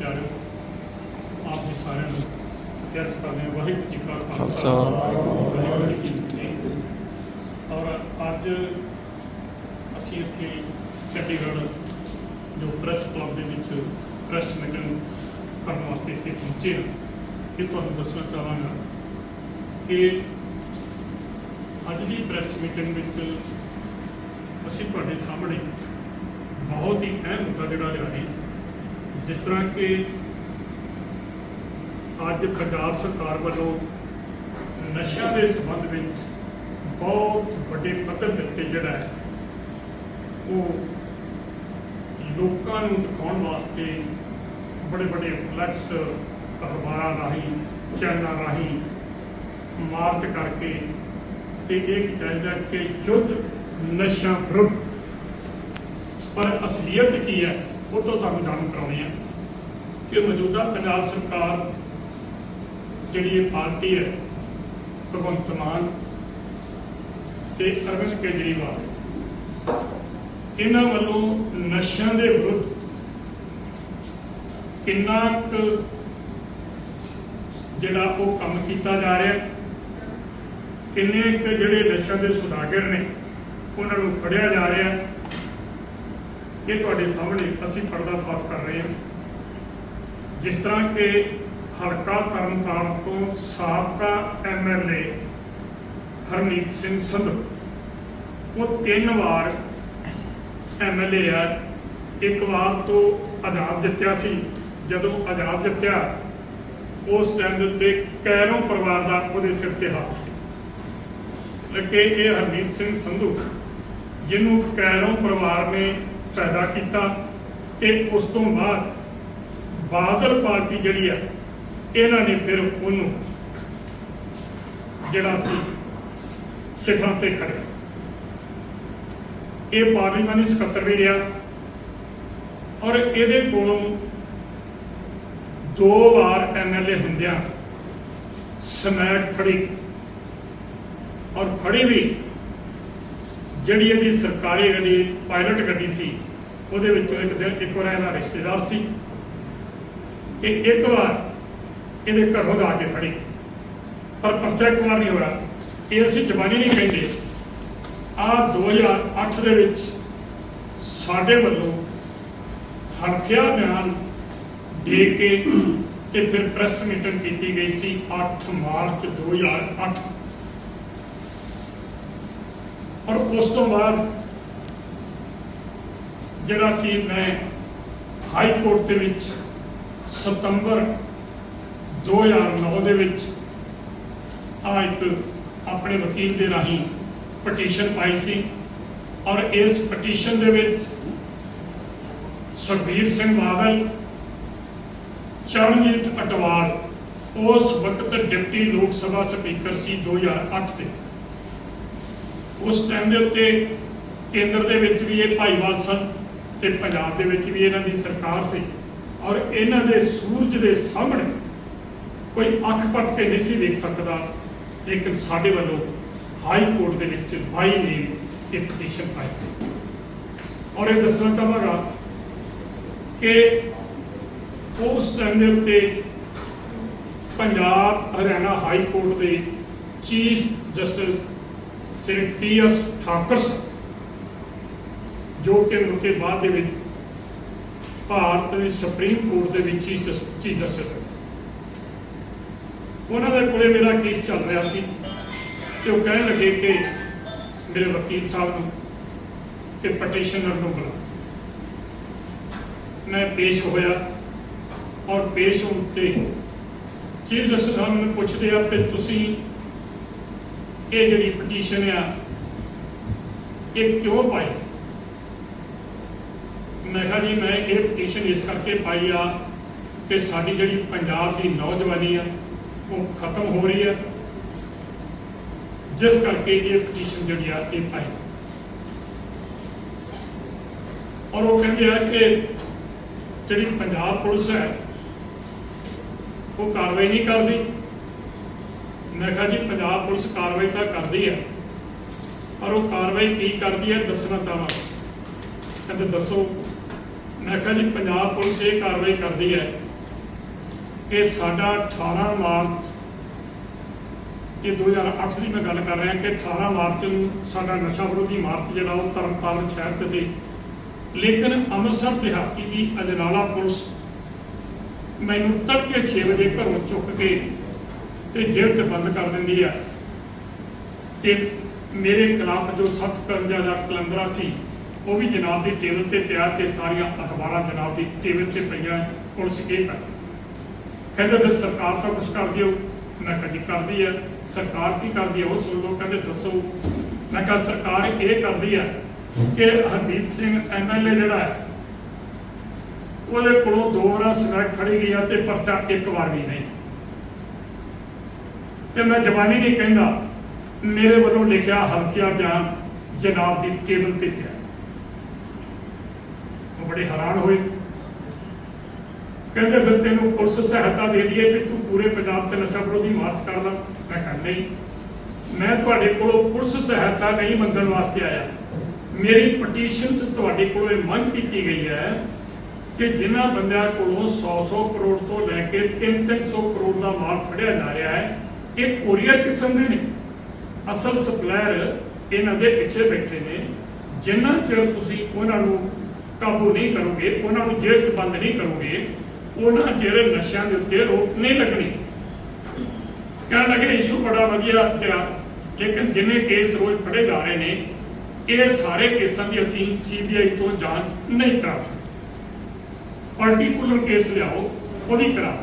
ਪਿਆਰਿਓ ਆਪ ਜੀ ਸਾਰਿਆਂ ਨੂੰ ਕਰਦੇ ਹਾਂ। ਵਾਹਿਗੁਰੂ ਜੀ ਕਾ ਖਾਲਸਾ। ਖਾਲਸਾ। ਵਾਹਿਗੁਰੂ ਜੀ ਕੀ ਫਤਿਹ। ਔਰ ਅੱਜ ਅਸੀਂ ਇੱਥੇ ਚੰਡੀਗੜ੍ਹ ਜੋ ਪ੍ਰੈਸ ਕਲੱਬ ਦੇ ਵਿੱਚ ਪ੍ਰੈਸ ਮੀਟਿੰਗ ਕਰਨ ਵਾਸਤੇ ਇੱਥੇ ਪਹੁੰਚੇ ਹਾਂ ਇਹ ਤੁਹਾਨੂੰ ਦੱਸਣਾ ਚਾਹਾਂਗਾ ਕਿ ਅੱਜ ਦੀ ਪ੍ਰੈਸ ਮੀਟਿੰਗ ਵਿੱਚ ਅਸੀਂ ਤੁਹਾਡੇ ਸਾਹਮਣੇ ਬਹੁਤ ਹੀ ਅਹਿਮ ਮੁੱਦਾ ਜਿਹੜਾ ਲਿਆ ਹੈ। ਜਿਸ ਤਰ੍ਹਾਂ ਕਿ ਅੱਜ ਪੰਜਾਬ ਸਰਕਾਰ ਵੱਲੋਂ ਨਸ਼ਿਆਂ ਦੇ ਸੰਬੰਧ ਵਿੱਚ ਬਹੁਤ ਵੱਡੇ ਪੱਧਰ ਦਿੱਤੇ ਜਿਹੜਾ ਹੈ, ਉਹ ਲੋਕਾਂ ਨੂੰ ਦਿਖਾਉਣ ਵਾਸਤੇ ਬੜੇ ਬੜੇ ਫਲੈਕਸ ਅਖਬਾਰਾਂ ਰਾਹੀਂ, ਚੈਨਲਾਂ ਰਾਹੀਂ ਮਾਰਚ ਕਰਕੇ ਤੇ ਇਹ ਕੀਤਾ ਜਾਂਦਾ ਕਿ ਯੁੱਧ ਨਸ਼ਾ ਵਿਰੁੱਧ। ਪਰ ਅਸਲੀਅਤ ਕੀ ਹੈ? ਉਹ ਤੋਂ ਤੁਹਾਨੂੰ ਜਾਣੂ ਕਰਾਉਣੀ ਹੈ ਕਿ ਮੌਜੂਦਾ ਪੰਜਾਬ ਸਰਕਾਰ ਜਿਹੜੀ ਇਹ ਪਾਰਟੀ ਹੈ, ਭਗਵੰਤ ਮਾਨ ਤੇ ਅਰਵਿੰਦ ਕੇਜਰੀਵਾਲ, ਇਹਨਾਂ ਵੱਲੋਂ ਨਸ਼ਿਆਂ ਦੇ ਵਿਰੁੱਧ ਕਿੰਨਾ ਕੁ ਜਿਹੜਾ ਉਹ ਕੰਮ ਕੀਤਾ ਜਾ ਰਿਹਾ, ਕਿੰਨੇ ਕੁ ਜਿਹੜੇ ਨਸ਼ਿਆਂ ਦੇ ਸੁਦਾਗਰ ਨੇ, ਉਹਨਾਂ ਨੂੰ ਫੜਿਆ ਜਾ ਰਿਹਾ। ਇਹ ਤੁਹਾਡੇ ਸਾਹਮਣੇ ਅਸੀਂ ਪਰਦਾ ਫਾਸ ਕਰ ਰਹੇ ਹਾਂ। ਜਿਸ ਤਰ੍ਹਾਂ ਕਿ ਹਲਕਾ ਤਰਨਤਾਰਨ ਤੋਂ ਸਾਬਕਾ ਐਮਐਲਏ ਹਰਮੀਤ ਸਿੰਘ ਸੰਧੂ, ਉਹ ਤਿੰਨ ਵਾਰ ਐਮਐਲਏ ਆ। ਇੱਕ ਵਾਰ ਤੋਂ ਆਜ਼ਾਦ ਜਿੱਤਿਆ ਸੀ। ਜਦੋਂ ਆਜ਼ਾਦ ਜਿੱਤਿਆ, ਉਸ ਟਾਈਮ ਦੇ ਉੱਤੇ ਕੈਰੋਂ ਪਰਿਵਾਰ ਦਾ ਉਹਦੇ ਸਿਰ ਤੇ ਹੱਥ ਸੀ। ਲੱਗੇ ਇਹ ਹਰਮੀਤ ਸਿੰਘ ਸੰਧੂ, ਜਿਹਨੂੰ ਕੈਰੋਂ ਪਰਿਵਾਰ ਨੇ ਪੈਦਾ ਕੀਤਾ ਤੇ ਉਸ ਤੋਂ ਬਾਅਦ ਬਾਦਲ ਪਾਰਟੀ ਜਿਹੜੀ ਆ, ਇਹਨਾਂ ਨੇ ਫਿਰ ਉਹਨੂੰ ਜਿਹੜਾ ਸੀ ਸਿਖਰਾਂ ਤੇ ਖੜਿਆ ਇਹ ਪਾਰਲੀਮਾਨੀ ਸਕੱਤਰ ਵੀ ਰਿਹਾ ਔਰ ਇਹਦੇ ਕੋਲੋਂ ਦੋ ਵਾਰ ਐਮਐਲਏ ਹੁੰਦਿਆਂ ਸਮੈਕ ਫੜੀ ਔਰ ਫੜੀ ਵੀ ਜਿਹੜੀ ਇਹਦੀ ਸਰਕਾਰੀ ਗੱਡੀ ਪਾਇਲਟ ਗੱਡੀ ਸੀ, ਉਹਦੇ ਵਿੱਚੋਂ ਇੱਕ ਦਿਨ ਇੱਕ ਵਾਰ ਇਹਦਾ ਰਿਸ਼ਤੇਦਾਰ ਸੀ ਤੇ ਇੱਕ ਵਾਰ ਇਹਦੇ ਘਰੋਂ ਜਾ ਕੇ ਫੜੀ। ਪਰ ਪਰਚਾ ਕੁਮਾਰ ਨਹੀਂ ਹੋਇਆ। ਇਹ ਅਸੀਂ ਜਵਾਨੀ ਨਹੀਂ ਕਹਿੰਦੇ। ਆ 2008 ਦੇ ਵਿੱਚ ਸਾਡੇ ਵੱਲੋਂ ਹਰਫਿਆ ਬਿਆਨ ਦੇ ਕੇ ਤੇ ਫਿਰ ਪ੍ਰੈਸ ਮੀਟਿੰਗ ਕੀਤੀ ਗਈ ਸੀ 8 ਮਾਰਚ 2008 ਔਰ ਉਸ ਤੋਂ ਬਾਅਦ ਜਿਹੜਾ ਸੀ ਮੈਂ ਹਾਈ ਕੋਰਟ ਦੇ ਵਿੱਚ ਸਤੰਬਰ 2009 ਦੇ ਵਿੱਚ ਆ ਇੱਕ ਆਪਣੇ ਵਕੀਲ ਦੇ ਰਾਹੀਂ ਪਟੀਸ਼ਨ ਪਾਈ ਸੀ ਔਰ ਇਸ ਪਟੀਸ਼ਨ ਦੇ ਵਿੱਚ ਸੁਖਬੀਰ ਸਿੰਘ ਬਾਦਲ, ਚਰਨਜੀਤ ਅਟਵਾਲ, ਉਸ ਵਕਤ ਡਿਪਟੀ ਲੋਕ ਸਭਾ ਸਪੀਕਰ ਸੀ 2008 ਦੇ। ਉਸ ਟਾਈਮ ਦੇ ਉੱਤੇ ਕੇਂਦਰ ਦੇ ਵਿੱਚ ਵੀ ਇਹ ਭਾਈਵਾਲ ਸਨ ਤੇ ਪੰਜਾਬ ਦੇ ਵਿੱਚ ਵੀ ਇਹਨਾਂ ਦੀ ਸਰਕਾਰ ਸੀ ਔਰ ਇਹਨਾਂ ਦੇ ਸੂਰਜ ਦੇ ਸਾਹਮਣੇ ਕੋਈ ਅੱਖ ਪੱਟ ਕੇ ਨਹੀਂ ਸੀ ਦੇਖ ਸਕਦਾ, ਲੇਕਿਨ ਸਾਡੇ ਵੱਲੋਂ ਹਾਈ ਕੋਰਟ ਦੇ ਵਿੱਚ ਬਾਈ ਨੇ ਇੱਕ ਪਟੀਸ਼ਨ ਪਾਈ। ਔਰ ਇਹ ਦੱਸਣਾ ਚਾਹਾਂਗਾ ਕਿ ਉਸ ਟਾਈਮ ਦੇ ਉੱਤੇ ਪੰਜਾਬ ਹਰਿਆਣਾ ਹਾਈ ਕੋਰਟ ਦੇ chief justice Shri T S Thakur ਜੋ ਕਿ ਮੁਕੇ ਬਾਅਦ ਦੇ ਵਿੱਚ ਭਾਰਤ ਦੀ ਸੁਪਰੀਮ ਕੋਰਟ ਦੇ ਵਿੱਚ ਚੀਫ ਜਸਟਿਸ ਚੀਫ ਜਸਟਿਸ ਉਹਨਾਂ ਦੇ ਕੋਲੇ ਮੇਰਾ ਕੇਸ ਚੱਲ ਰਿਹਾ ਸੀ ਤੇ ਉਹ ਕਹਿਣ ਲੱਗੇ ਕਿ ਮੇਰੇ ਵਕੀਲ ਸਾਹਿਬ ਨੂੰ ਕਿ ਪਟੀਸ਼ਨਰ ਨੂੰ ਬੁਲਾ ਮੈਂ ਪੇਸ਼ ਹੋਇਆ ਔਰ ਪੇਸ਼ ਹੋਣ ਤੇ ਚੀਫ ਜਸਟਿਸ ਸਾਹਿਬ ਮੈਨੂੰ ਪੁੱਛਦੇ ਆ ਕਿ ਤੁਸੀਂ ਇਹ ਜਿਹੜੀ ਪਟੀਸ਼ਨ ਆ, ਇਹ ਕਿਉਂ ਪਾਈ? ਮੈਂ ਕਿਹਾ ਜੀ, ਮੈਂ ਇਹ ਪਟੀਸ਼ਨ ਇਸ ਕਰਕੇ ਪਾਈ ਆ ਕਿ ਸਾਡੀ ਜਿਹੜੀ ਪੰਜਾਬ ਦੀ ਨੌਜਵਾਨੀ ਆ, ਉਹ ਖਤਮ ਹੋ ਰਹੀ ਆ। ਜਿਸ ਕਰਕੇ ਇਹ ਪਟੀਸ਼ਨ ਜਿਹੜੀ ਆ, ਇਹ ਪਾਈ। ਔਰ ਉਹ ਕਹਿੰਦੇ ਆ ਕਿ ਜਿਹੜੀ ਪੰਜਾਬ ਪੁਲਿਸ ਹੈ, ਉਹ ਕਾਰਵਾਈ ਨਹੀਂ ਕਰਦੀ। ਮੈਂ ਕਿਹਾ ਜੀ, ਪੰਜਾਬ ਪੁਲਿਸ ਕਾਰਵਾਈ ਤਾਂ ਕਰਦੀ ਹੈ, ਪਰ ਉਹ ਕਾਰਵਾਈ ਕੀ ਕਰਦੀ ਹੈ ਦੱਸਣਾ ਚਾਹਾਂਗਾ। ਕਹਿੰਦੇ ਦੱਸੋ। ਮੈਂ ਕਿਹਾ ਜੀ, ਪੰਜਾਬ ਪੁਲਿਸ ਇਹ ਕਾਰਵਾਈ ਕਰਦੀ ਹੈ ਕਿ ਸਾਡਾ 18 ਮਾਰਚ, ਇਹ 2008 ਦੀ ਮੈਂ ਗੱਲ ਕਰ ਰਿਹਾ ਕਿ 18 ਮਾਰਚ ਨੂੰ ਸਾਡਾ ਨਸ਼ਾ ਵਿਰੋਧੀ ਮਾਰਚ ਜਿਹੜਾ ਉਹ ਤਰਨਤਾਰਨ ਸ਼ਹਿਰ 'ਚ ਸੀ। ਲੇਕਿਨ ਅੰਮ੍ਰਿਤਸਰ ਦਿਹਾਤੀ ਦੀ ਅਜਨਾਲਾ ਪੁਲਿਸ ਮੈਨੂੰ ਤੜਕੇ 6 ਵਜੇ ਘਰੋਂ ਚੁੱਕ ਕੇ ਤੇ ਜੇਲ੍ਹ 'ਚ ਬੰਦ ਕਰ ਦਿੰਦੀ ਆ। ਤੇ ਮੇਰੇ ਖਿਲਾਫ ਜੋ ਸਖਤ ਕਰੰਜਾ ਦਾ ਕਲੰਦਰਾ ਸੀ, ਉਹ ਵੀ ਜਨਾਬ ਦੀ ਟੇਬਲ ਤੇ ਪਿਆ ਤੇ ਸਾਰੀਆਂ ਅਖਬਾਰਾਂ ਜਨਾਬ ਦੀ ਟੇਬਲ ਤੇ ਪਈਆਂ, ਪੁਲਿਸ ਕੀ ਕਰ ਕਹਿੰਦੇ, ਫਿਰ ਸਰਕਾਰ ਤਾਂ ਕੁਝ ਕਰਦੀ ਹੋ ਮੈਂ ਕਿਹਾ, ਜੀ, ਕਰਦੀ ਹੈ ਸਰਕਾਰ ਕੀ ਕਰਦੀ ਹੈ ਉਹ ਸੁਣ ਲਓ, ਕਹਿੰਦੇ, ਦੱਸੋ। ਮੈਂ ਕਿਹਾ, ਸਰਕਾਰ ਇਹ ਕਰਦੀ ਹੈ ਕਿ ਹਰਮੀਤ ਸਿੰਘ ਐਮਐਲਏ ਜਿਹੜਾ ਹੈ, ਉਹਦੇ ਕੋਲੋਂ ਦੋ ਵਾਰ ਸਮੈਕ ਫੜੀ ਗਈ ਆ ਤੇ ਪਰਚਾ ਇੱਕ ਵਾਰ ਵੀ ਨਹੀਂ। ਤੇ ਮੈਂ ਜਵਾਨੀ ਨਹੀਂ ਕਹਿੰਦਾ, ਮੇਰੇ ਵੱਲੋਂ ਲਿਖਿਆ ਹਲਫੀਆ ਬਿਆਨ ਜਨਾਬ ਦੀ ਟੇਬਲ ਤੇ ਪਿਆ। ਉਹ ਬੜੇ ਹੈਰਾਨ ਹੋਏ। ਕਹਿੰਦੇ ਫਿਰ ਤੈਨੂੰ ਪੁਲਿਸ ਸਹਾਇਤਾ ਦੇ ਦਈਏ ਵੀ ਤੂੰ ਪੂਰੇ ਪੰਜਾਬ 'ਚ ਨਸ਼ਾ ਵਿਰੋਧੀ ਮਾਰਚ ਕਰ ਲੈ। ਮੈਂ ਕਿਹਾ, ਨਹੀਂ, ਮੈਂ ਤੁਹਾਡੇ ਕੋਲੋਂ ਪੁਲਿਸ ਸਹਾਇਤਾ ਨਹੀਂ ਮੰਗਣ ਵਾਸਤੇ ਆਇਆ। ਮੇਰੀ ਪਟੀਸ਼ਨ 'ਚ ਤੁਹਾਡੇ ਕੋਲੋਂ ਇਹ ਮੰਗ ਕੀਤੀ ਗਈ ਹੈ ਕਿ ਜਿਨ੍ਹਾਂ ਬੰਦਿਆਂ ਕੋਲੋਂ 100-100 ਕਰੋੜ ਤੋਂ ਲੈ ਕੇ 3-300 ਕਰੋੜ ਦਾ ਮਾਲ ਫੜਿਆ ਜਾ ਰਿਹਾ ਹੈ ਇਹ ਕੋਰੀਅਰ ਕਿਸਮ ਦੇ ਨੇ ਅਸਲ ਸਪਲਾਇਰ ਇਹਨਾਂ ਦੇ ਪਿੱਛੇ ਬੈਠੇ ਨੇ ਜਿੰਨਾ ਚਿਰ ਤੁਸੀਂ ਉਹਨਾਂ ਨੂੰ ਕਾਬੂ ਨਹੀਂ ਕਰੋਗੇ ਉਹਨਾਂ ਨੂੰ ਜੇਲ੍ਹ 'ਚ ਬੰਦ ਨਹੀਂ ਕਰੋਗੇ ਉਹਨਾਂ ਚਿਰ ਨਸ਼ਿਆਂ ਦੇ ਉੱਤੇ ਰੋਕ ਨਹੀਂ ਲੱਗਣੀ ਕਹਿਣ ਲੱਗੇ ਇਸ਼ੂ ਬੜਾ ਵਧੀਆ ਤੇਰਾ ਲੇਕਿਨ ਜਿੰਨੇ ਕੇਸ ਰੋਜ਼ ਫੜੇ ਜਾ ਰਹੇ ਨੇ ਇਹ ਸਾਰੇ ਕੇਸਾਂ ਦੀ ਅਸੀਂ ਸੀਬੀਆਈ ਤੋਂ ਜਾਂਚ ਨਹੀਂ ਕਰਾ ਸਕਦੇ ਪਾਰਟਿਕੂਲਰ ਕੇਸ ਲਿਆਓ ਉਹਦੀ ਕਰਾ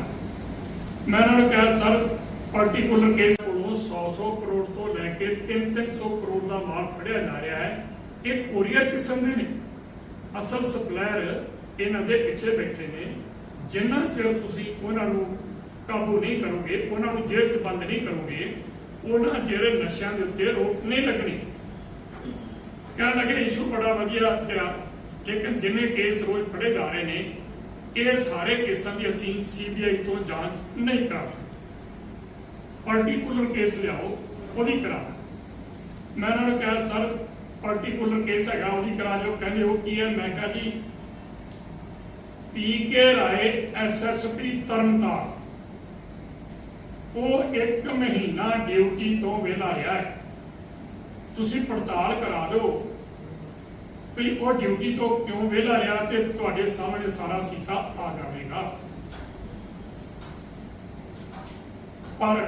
ਮੈਂ ਉਹਨਾਂ ਨੂੰ ਕਿਹਾ ਸਰ ਪਾਰਟਿਕੂਲਰ ਕੇਸ ਕੋਲੋਂ 100-100 ਕਰੋੜ ਤੋਂ ਲੈ ਕੇ 3-300 ਕਰੋੜ ਦਾ ਮਾਲ ਫੜਿਆ ਜਾ ਰਿਹਾ ਹੈ। ਇਹ ਕੋਰੀਅਰ ਕਿਸਮ ਦੇ ਨੇ। ਅਸਲ ਸਪਲਾਇਰ ਇਹਨਾਂ ਦੇ ਪਿੱਛੇ ਬੈਠੇ ਨੇ। ਜਿੰਨਾ ਚਿਰ ਤੁਸੀਂ ਉਹਨਾਂ ਨੂੰ ਕਾਬੂ ਨਹੀਂ ਕਰੋਗੇ, ਉਹਨਾਂ ਨੂੰ ਜੇਲ੍ਹ 'ਚ ਬੰਦ ਨਹੀਂ ਕਰੋਗੇ, ਉਹਨਾਂ ਚਿਰ ਨਸ਼ਿਆਂ ਦੇ ਉੱਤੇ ਰੋਕ ਨਹੀਂ ਲੱਗਣੀ। ਕਹਿਣ ਲੱਗੇ, ਇਸ਼ੂ ਬੜਾ ਵਧੀਆ ਤੇਰਾ। ਲੇਕਿਨ ਜਿੰਨੇ ਕੇਸ ਰੋਜ਼ ਫੜੇ ਜਾ ਰਹੇ ਨੇ, ਇਹ ਸਾਰੇ ਕੇਸਾਂ ਦੀ ਅਸੀਂ ਸੀਬੀਆਈ ਤੋਂ ਜਾਂਚ ਨਹੀਂ ਕਰਾ ਸਕਦੇ। ਪਾਰਟਿਕੂਲਰ ਕੇਸ ਲਿਆਓ, ਉਹਦੀ ਕਰਾ ਮੈਂ ਉਹਨਾਂ ਨੂੰ ਕਿਹਾ, ਸਰ ਪਾਰਟਿਕੂਲਰ ਕੇਸ ਹੈਗਾ, ਉਹਦੀ ਕਰਾ ਜੋ ਕਹਿੰਦੇ, ਉਹ ਕੀ ਹੈ? ਮੈਂ ਕਿਹਾ ਜੀ, ਪੀ ਕੇ ਰਾਏ ਐਸਐਸਪੀ ਤਰਨਤਾਰਨ। ਉਹ ਇੱਕ ਮਹੀਨਾ ਡਿਊਟੀ ਤੋਂ ਵਿਹਲਾ ਰਿਹਾ ਹੈ। ਤੁਸੀਂ ਪੜਤਾਲ ਕਰਾ ਦਿਓ ਵੀ ਉਹ ਡਿਊਟੀ ਤੋਂ ਕਿਉਂ ਵਿਹਲਾ ਰਿਹਾ ਤੇ ਤੁਹਾਡੇ ਸਾਹਮਣੇ ਸਾਰਾ ਸੀਸਾ ਆ ਜਾਵੇਗਾ। ਪਰ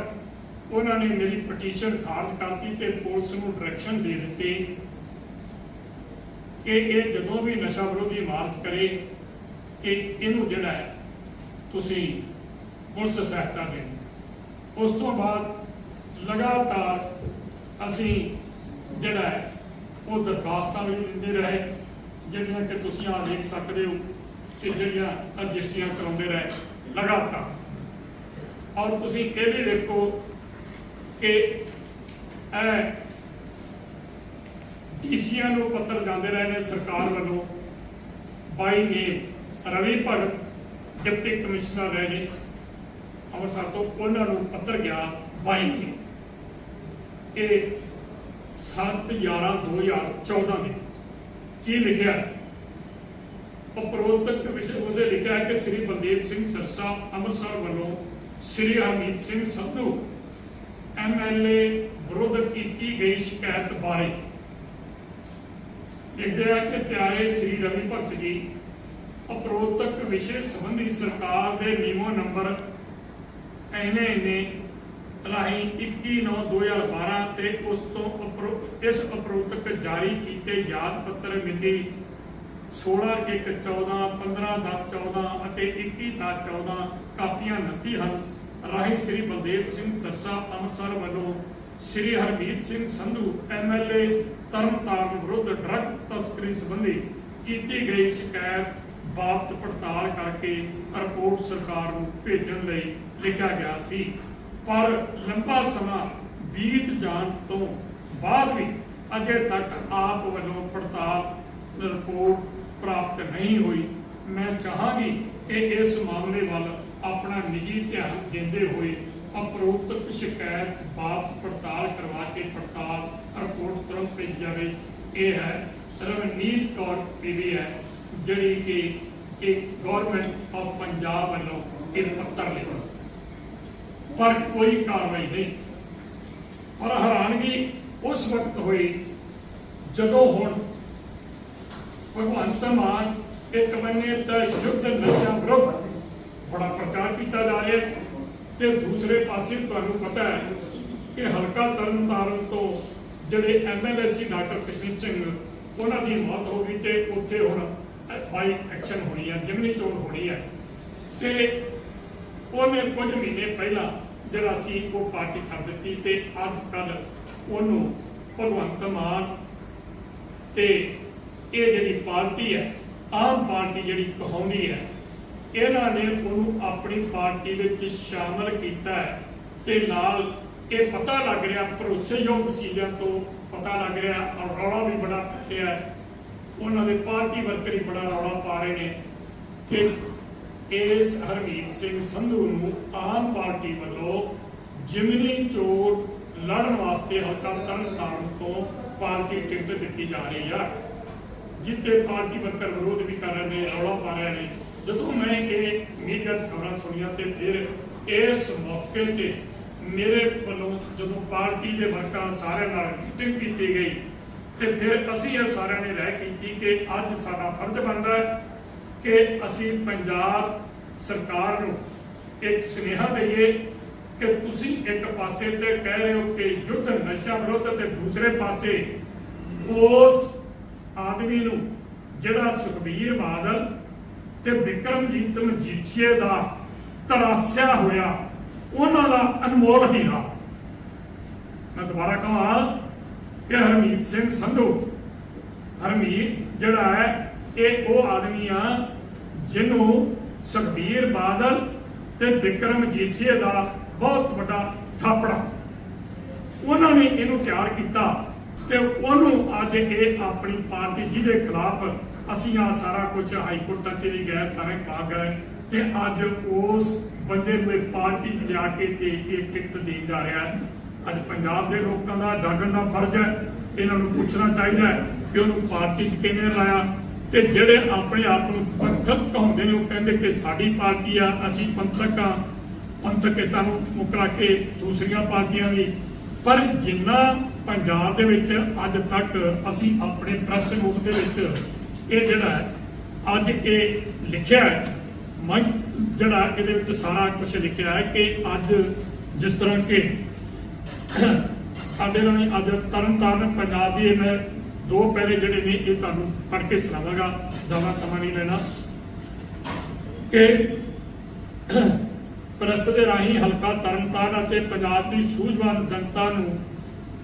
ਉਹਨਾਂ ਨੇ ਮੇਰੀ ਪਟੀਸ਼ਨ ਖਾਰਜ ਕਰਤੀ ਤੇ ਪੁਲਿਸ ਨੂੰ ਡਾਇਰੈਕਸ਼ਨ ਦੇ ਦਿੱਤੀ ਕਿ ਇਹ ਜਦੋਂ ਵੀ ਨਸ਼ਾ ਵਿਰੋਧੀ ਮਾਰਚ ਕਰੇ ਕਿ ਇਹਨੂੰ ਜਿਹੜਾ ਹੈ ਤੁਸੀਂ ਪੁਲਿਸ ਸਹਾਇਤਾ ਦੇਣੀ। ਉਸ ਤੋਂ ਬਾਅਦ ਲਗਾਤਾਰ ਅਸੀਂ ਜਿਹੜਾ ਹੈ ਉਹ ਦਰਖਾਸਤਾਂ ਵੀ ਦਿੰਦੇ ਰਹੇ, ਜਿਹੜੀਆਂ ਕਿ ਤੁਸੀਂ ਆ ਦੇਖ ਸਕਦੇ ਹੋ ਕਿ ਜਿਹੜੀਆਂ ਰਜਿਸਟਰੀਆਂ ਕਰਾਉਂਦੇ ਰਹੇ ਲਗਾਤਾਰ। ਔਰ ਤੁਸੀਂ ਇਹ ਵੀ ਦੇਖੋ ਕਿ ਇਹ ਡੀਸੀਆਂ ਨੂੰ ਪੱਤਰ ਜਾਂਦੇ ਰਹੇ ਨੇ ਸਰਕਾਰ ਵੱਲੋਂ by name Ravi Bhagat deputy commissioner ਰਹੇ ਨੇ ਅੰਮ੍ਰਿਤਸਰ ਤੋਂ ਉਹਨਾਂ ਨੂੰ ਪੱਤਰ ਗਿਆ ਬਾਈ ਨੇਮ ਇਹ 7 11 2014 ਦੇ ਕੀ ਲਿਖਿਆ ਹੈ? ਉਪਰੋਕਤ ਵਿਸ਼ੇ ਉਹਦੇ ਲਿਖਿਆ ਹੈ ਕਿ ਸ੍ਰੀ ਬਲਦੇਵ ਸਿੰਘ ਸਰਸਾ ਅੰਮ੍ਰਿਤਸਰ ਵੱਲੋਂ ਸ੍ਰੀ ਹਰਮੀਤ ਸਿੰਘ ਸੰਧੂ ਐਮਐਲਏ ਵਿਰੁੱਧ ਕੀਤੀ ਗਈ ਸ਼ਿਕਾਇਤ ਬਾਰੇ। ਲਿਖਿਆ ਹੈ ਕਿ ਪਿਆਰੇ ਸ੍ਰੀ ਰਵੀ ਭਗਤ ਜੀ ਉਪਰੋਕਤ ਵਿਸ਼ੇ ਸੰਬੰਧੀ ਸਰਕਾਰ ਦੇ ਨਿਯਮੋ ਨੰਬਰ ਐਨੇ ਐਨੇ ਰਾਹੀਂ 21/9/2012 ਤੇ ਉਸ ਤੋਂ ਇਸ ਉਪਰੋਕਤ ਜਾਰੀ ਕੀਤੇ ਯਾਦ ਪੱਤਰ ਮਿਤੀ 16/1/14 15/10/14 ਅਤੇ 21/10/14 ਕਾਪੀਆਂ ਨੱਤੀ ਹਨ। ਰਾਹੀਂ ਸ੍ਰੀ ਬਲਦੇਵ ਸਿੰਘ ਸਰਸਾ ਅੰਮ੍ਰਿਤਸਰ ਵੱਲੋਂ ਸ੍ਰੀ ਹਰਮੀਤ ਸਿੰਘ ਸੰਧੂ ਐਮਐਲਏ ਤਰਨਤਾਰਨ ਵਿਰੁੱਧ ਡਰੱਗ ਤਸਕਰੀ ਸੰਬੰਧੀ ਕੀਤੀ ਗਈ ਸ਼ਿਕਾਇਤ ਬਾਬਤ ਪੜਤਾਲ ਕਰਕੇ ਰਿਪੋਰਟ ਸਰਕਾਰ ਨੂੰ ਭੇਜਣ ਲਈ ਲਿਖਿਆ ਗਿਆ ਸੀ। ਪਰ ਲੰਬਾ ਸਮਾਂ ਬੀਤ ਜਾਣ ਤੋਂ ਬਾਅਦ ਵੀ ਅਜੇ ਤੱਕ ਆਪ ਵੱਲੋਂ ਪੜਤਾਲ ਰਿਪੋਰਟ ਪ੍ਰਾਪਤ ਨਹੀਂ ਹੋਈ। ਮੈਂ ਚਾਹਾਂਗੀ ਕਿ ਇਸ ਮਾਮਲੇ ਵੱਲ ਆਪਣਾ ਨਿੱਜੀ ਧਿਆਨ ਦਿੰਦੇ ਹੋਏ ਉਪਰੋਕਤ ਸ਼ਿਕਾਇਤ ਬਾਬਤ ਪੜਤਾਲ ਕਰਵਾ ਕੇ ਪੜਤਾਲ ਰਿਪੋਰਟ ਤੁਰੰਤ ਭੇਜੀ ਜਾਵੇ। ਇਹ ਹੈ ਰਵਨੀਤ ਕੌਰ ਪੀਵੀ ਹੈ, ਜਿਹੜੀ ਕਿ ਇੱਕ ਗਵਰਨਮੈਂਟ ਆਫ ਪੰਜਾਬ ਵੱਲੋਂ ਇਹ ਪੱਤਰ ਲਿਖਿਆ ਪਰ ਕੋਈ ਕਾਰਵਾਈ ਨਹੀਂ। ਪਰ ਹੈਰਾਨਗੀ ਉਸ ਵਕਤ ਹੋਈ ਜਦੋਂ ਹੁਣ ਭਗਵੰਤ ਮਾਨ ਇੱਕ ਬੰਨੇ ਤਾਂ ਯੁੱਧ ਨਸ਼ਾ ਵਿਰੁੱਧ ਬੜਾ ਪ੍ਰਚਾਰ ਕੀਤਾ ਜਾ ਰਿਹਾ ਹੈ ਤੇ ਦੂਸਰੇ ਪਾਸੇ ਤੁਹਾਨੂੰ ਪਤਾ ਹੈ ਕਿ ਹਲਕਾ ਤਰਨਤਾਰਨ ਤੋਂ ਜਿਹੜੇ ਐਮਐਲਏ ਸੀ ਡਾਕਟਰ ਕਸ਼ਮੀਰ ਸਿੰਘ, ਉਹਨਾਂ ਦੀ ਮੌਤ ਹੋ ਗਈ ਤੇ ਉੱਥੇ ਹੁਣ ਬਾਈ ਐਕਸ਼ਨ ਹੋਣੀ ਹੈ, ਜਿਮਨੀ ਚੋਣ ਹੋਣੀ ਹੈ। ਤੇ ਉਹਨੇ ਕੁਝ ਮਹੀਨੇ ਪਹਿਲਾਂ ਜਿਹੜਾ ਸੀ ਉਹ ਪਾਰਟੀ ਛੱਡ ਦਿੱਤੀ ਤੇ ਅੱਜ ਕੱਲ ਉਹਨੂੰ ਭਗਵੰਤ ਮਾਨ ਤੇ ਇਹ ਜਿਹੜੀ ਪਾਰਟੀ ਹੈ, ਆਮ ਪਾਰਟੀ ਜਿਹੜੀ ਕਹਾਉਂਦੀ ਹੈ ਇਹਨਾਂ ਨੇ ਉਹਨੂੰ ਆਪਣੀ ਪਾਰਟੀ ਵਿੱਚ ਸ਼ਾਮਲ ਕੀਤਾ ਹੈ ਤੇ ਨਾਲ ਇਹ ਪਤਾ ਲੱਗ ਰਿਹਾ, ਭਰੋਸੇਯੋਗ ਵਸੀਲਿਆਂ ਤੋਂ ਪਤਾ ਲੱਗ ਰਿਹਾ, ਔਰ ਰੌਲਾ ਵੀ ਬੜਾ ਪੈ ਉਹਨਾਂ ਦੇ ਪਾਰਟੀ ਵਰਕਰ ਹੀ ਬੜਾ ਰੌਲਾ ਪਾ ਰਹੇ ਨੇ ਕਿ ਇਸ ਹਰਮੀਤ ਸਿੰਘ ਸੰਧੂ ਨੂੰ ਆਮ ਪਾਰਟੀ ਵੱਲੋਂ ਜਿਮਨੀ ਚੋਰ ਲੜਨ ਵਾਸਤੇ ਹਲਕਾ ਤਰਨਤਾਰਨ ਤੋਂ ਪਾਰਟੀ ਟਿਕਟ ਦਿੱਤੀ ਜਾ ਰਹੀ ਆ ਜਿੱਤੇ ਪਾਰਟੀ ਵਰਕਰ ਵਿਰੋਧ ਵੀ ਕਰ ਰਹੇ ਨੇ, ਰੌਲਾ ਪਾ ਰਹੇ ਨੇ। ਜਦੋਂ ਮੈਂ ਇਹ ਮੀਡੀਆ 'ਚ ਖਬਰਾਂ ਸੁਣੀਆਂ ਤੇ ਫਿਰ ਇਸ ਮੌਕੇ ਤੇ ਮੇਰੇ ਵੱਲੋਂ ਜਦੋਂ ਪਾਰਟੀ ਦੇ ਵਰਕਰਾਂ ਸਾਰਿਆਂ ਨਾਲ ਮੀਟਿੰਗ ਕੀਤੀ ਗਈ ਤੇ ਫਿਰ ਅਸੀਂ ਇਹ ਸਾਰਿਆਂ ਨੇ ਰਹਿ ਕੀਤੀ ਕਿ ਅੱਜ ਸਾਡਾ ਫਰਜ਼ ਬਣਦਾ ਹੈ ਕਿ ਅਸੀਂ ਪੰਜਾਬ ਸਰਕਾਰ ਨੂੰ ਇੱਕ ਸੁਨੇਹਾ ਦਈਏ ਕਿ ਤੁਸੀਂ ਇੱਕ ਪਾਸੇ ਤੇ ਕਹਿ ਰਹੇ ਹੋ ਕਿ ਯੁੱਧ ਨਸ਼ਾ ਵਿਰੁੱਧ ਤੇ ਦੂਸਰੇ ਪਾਸੇ ਉਸ ਆਦਮੀ ਨੂੰ ਜਿਹੜਾ ਸੁਖਬੀਰ ਬਾਦਲ ਤੇ ਵਿਕਰਮਜੀਤ ਮਜੀਠੀਏ ਦਾ ਤਰਾਸਿਆ ਹੋਇਆ, ਉਹਨਾਂ ਦਾ ਅਨਮੋਲ ਹੀਰਾ। ਮੈਂ ਦੁਬਾਰਾ ਕਹਾਂ ਕਿ ਹਰਮੀਤ ਸਿੰਘ ਸੰਧੂ, ਹਰਮੀਤ ਜਿਹੜਾ ਹੈ, ਇਹ ਉਹ ਆਦਮੀ ਆ ਜਿਹਨੂੰ ਸੁਖਬੀਰ ਬਾਦਲ ਤੇ ਵਿਕਰਮ ਜੀਠੀਏ ਦਾ ਬਹੁਤ ਵੱਡਾ ਥਾਪੜਾ। ਉਹਨਾਂ ਨੇ ਇਹਨੂੰ ਤਿਆਰ ਕੀਤਾ ਤੇ ਉਹਨੂੰ ਅੱਜ ਇਹ ਆਪਣੀ ਪਾਰਟੀ ਜਿਹਦੇ ਖਿਲਾਫ ਅਸੀਂ ਆ ਸਾਰਾ ਕੁਝ ਹਾਈ ਕੋਰਟਾਂ 'ਚ ਵੀ ਗਏ ਸਾਰੇ ਪਾ ਗਏ ਤੇ ਅੱਜ ਉਸ ਬੰਦੇ ਨੂੰ ਇਹ ਪਾਰਟੀ 'ਚ ਲਿਆ ਕੇ ਤੇ ਇਹ ਟਿਕਟ ਦੇਣ ਜਾ ਰਿਹਾ ਅੱਜ ਪੰਜਾਬ ਦੇ ਲੋਕਾਂ ਦਾ ਜਾਗਣ ਦਾ ਫਰਜ਼ ਹੈ। ਇਹਨਾਂ ਨੂੰ ਪੁੱਛਣਾ ਚਾਹੀਦਾ ਹੈ ਕਿ ਉਹਨੂੰ ਪਾਰਟੀ 'ਚ ਕਿਵੇਂ ਲਾਇਆ ਤੇ ਜਿਹੜੇ ਆਪਣੇ ਆਪ ਨੂੰ ਪੰਥਕ ਕਹਾਉਂਦੇ ਨੇ, ਉਹ ਕਹਿੰਦੇ ਕਿ ਸਾਡੀ ਪਾਰਟੀ ਆ, ਅਸੀਂ ਪੰਥਕ ਆ। ਪੰਥਕਿਤਾ ਨੂੰ ਮੁਕਰਾ ਕੇ ਦੂਸਰੀਆਂ ਪਾਰਟੀਆਂ ਵੀ ਪਰ ਜਿੰਨਾ ਪੰਜਾਬ ਦੇ ਵਿੱਚ ਅੱਜ ਤੱਕ ਅਸੀਂ ਆਪਣੇ ਪ੍ਰੈਸ ਰੂਪ ਦੇ ਵਿੱਚ ਇਹ ਜਿਹੜਾ ਹੈ, ਅੱਜ ਇਹ ਲਿਖਿਆ ਹੈ, ਮੈਂ ਜਿਹੜਾ ਇਹਦੇ ਵਿੱਚ ਸਾਰਾ ਕੁਝ ਲਿਖਿਆ ਹੈ ਕਿ ਅੱਜ ਜਿਸ ਤਰ੍ਹਾਂ ਕਿ ਸਾਡੇ ਨਾਲ ਅੱਜ ਤਰਨ ਤਾਰਨ ਪੰਜਾਬ ਦੀ ਮੈਂ ਦੋ ਪਹਿਰੇ ਜਿਹੜੇ ਨੇ ਇਹ ਤੁਹਾਨੂੰ ਪੜ੍ਹ ਕੇ ਸੁਣਾਵਾਂਗਾ, ਜ਼ਿਆਦਾ ਸਮਾਂ ਨਹੀਂ ਲੈਣਾ, ਕਿ ਪ੍ਰੈਸ ਦੇ ਰਾਹੀਂ ਹਲਕਾ ਤਰਨਤਾਰਨ ਅਤੇ ਪੰਜਾਬ ਦੀ ਸੂਝਵਾਨ ਜਨਤਾ ਨੂੰ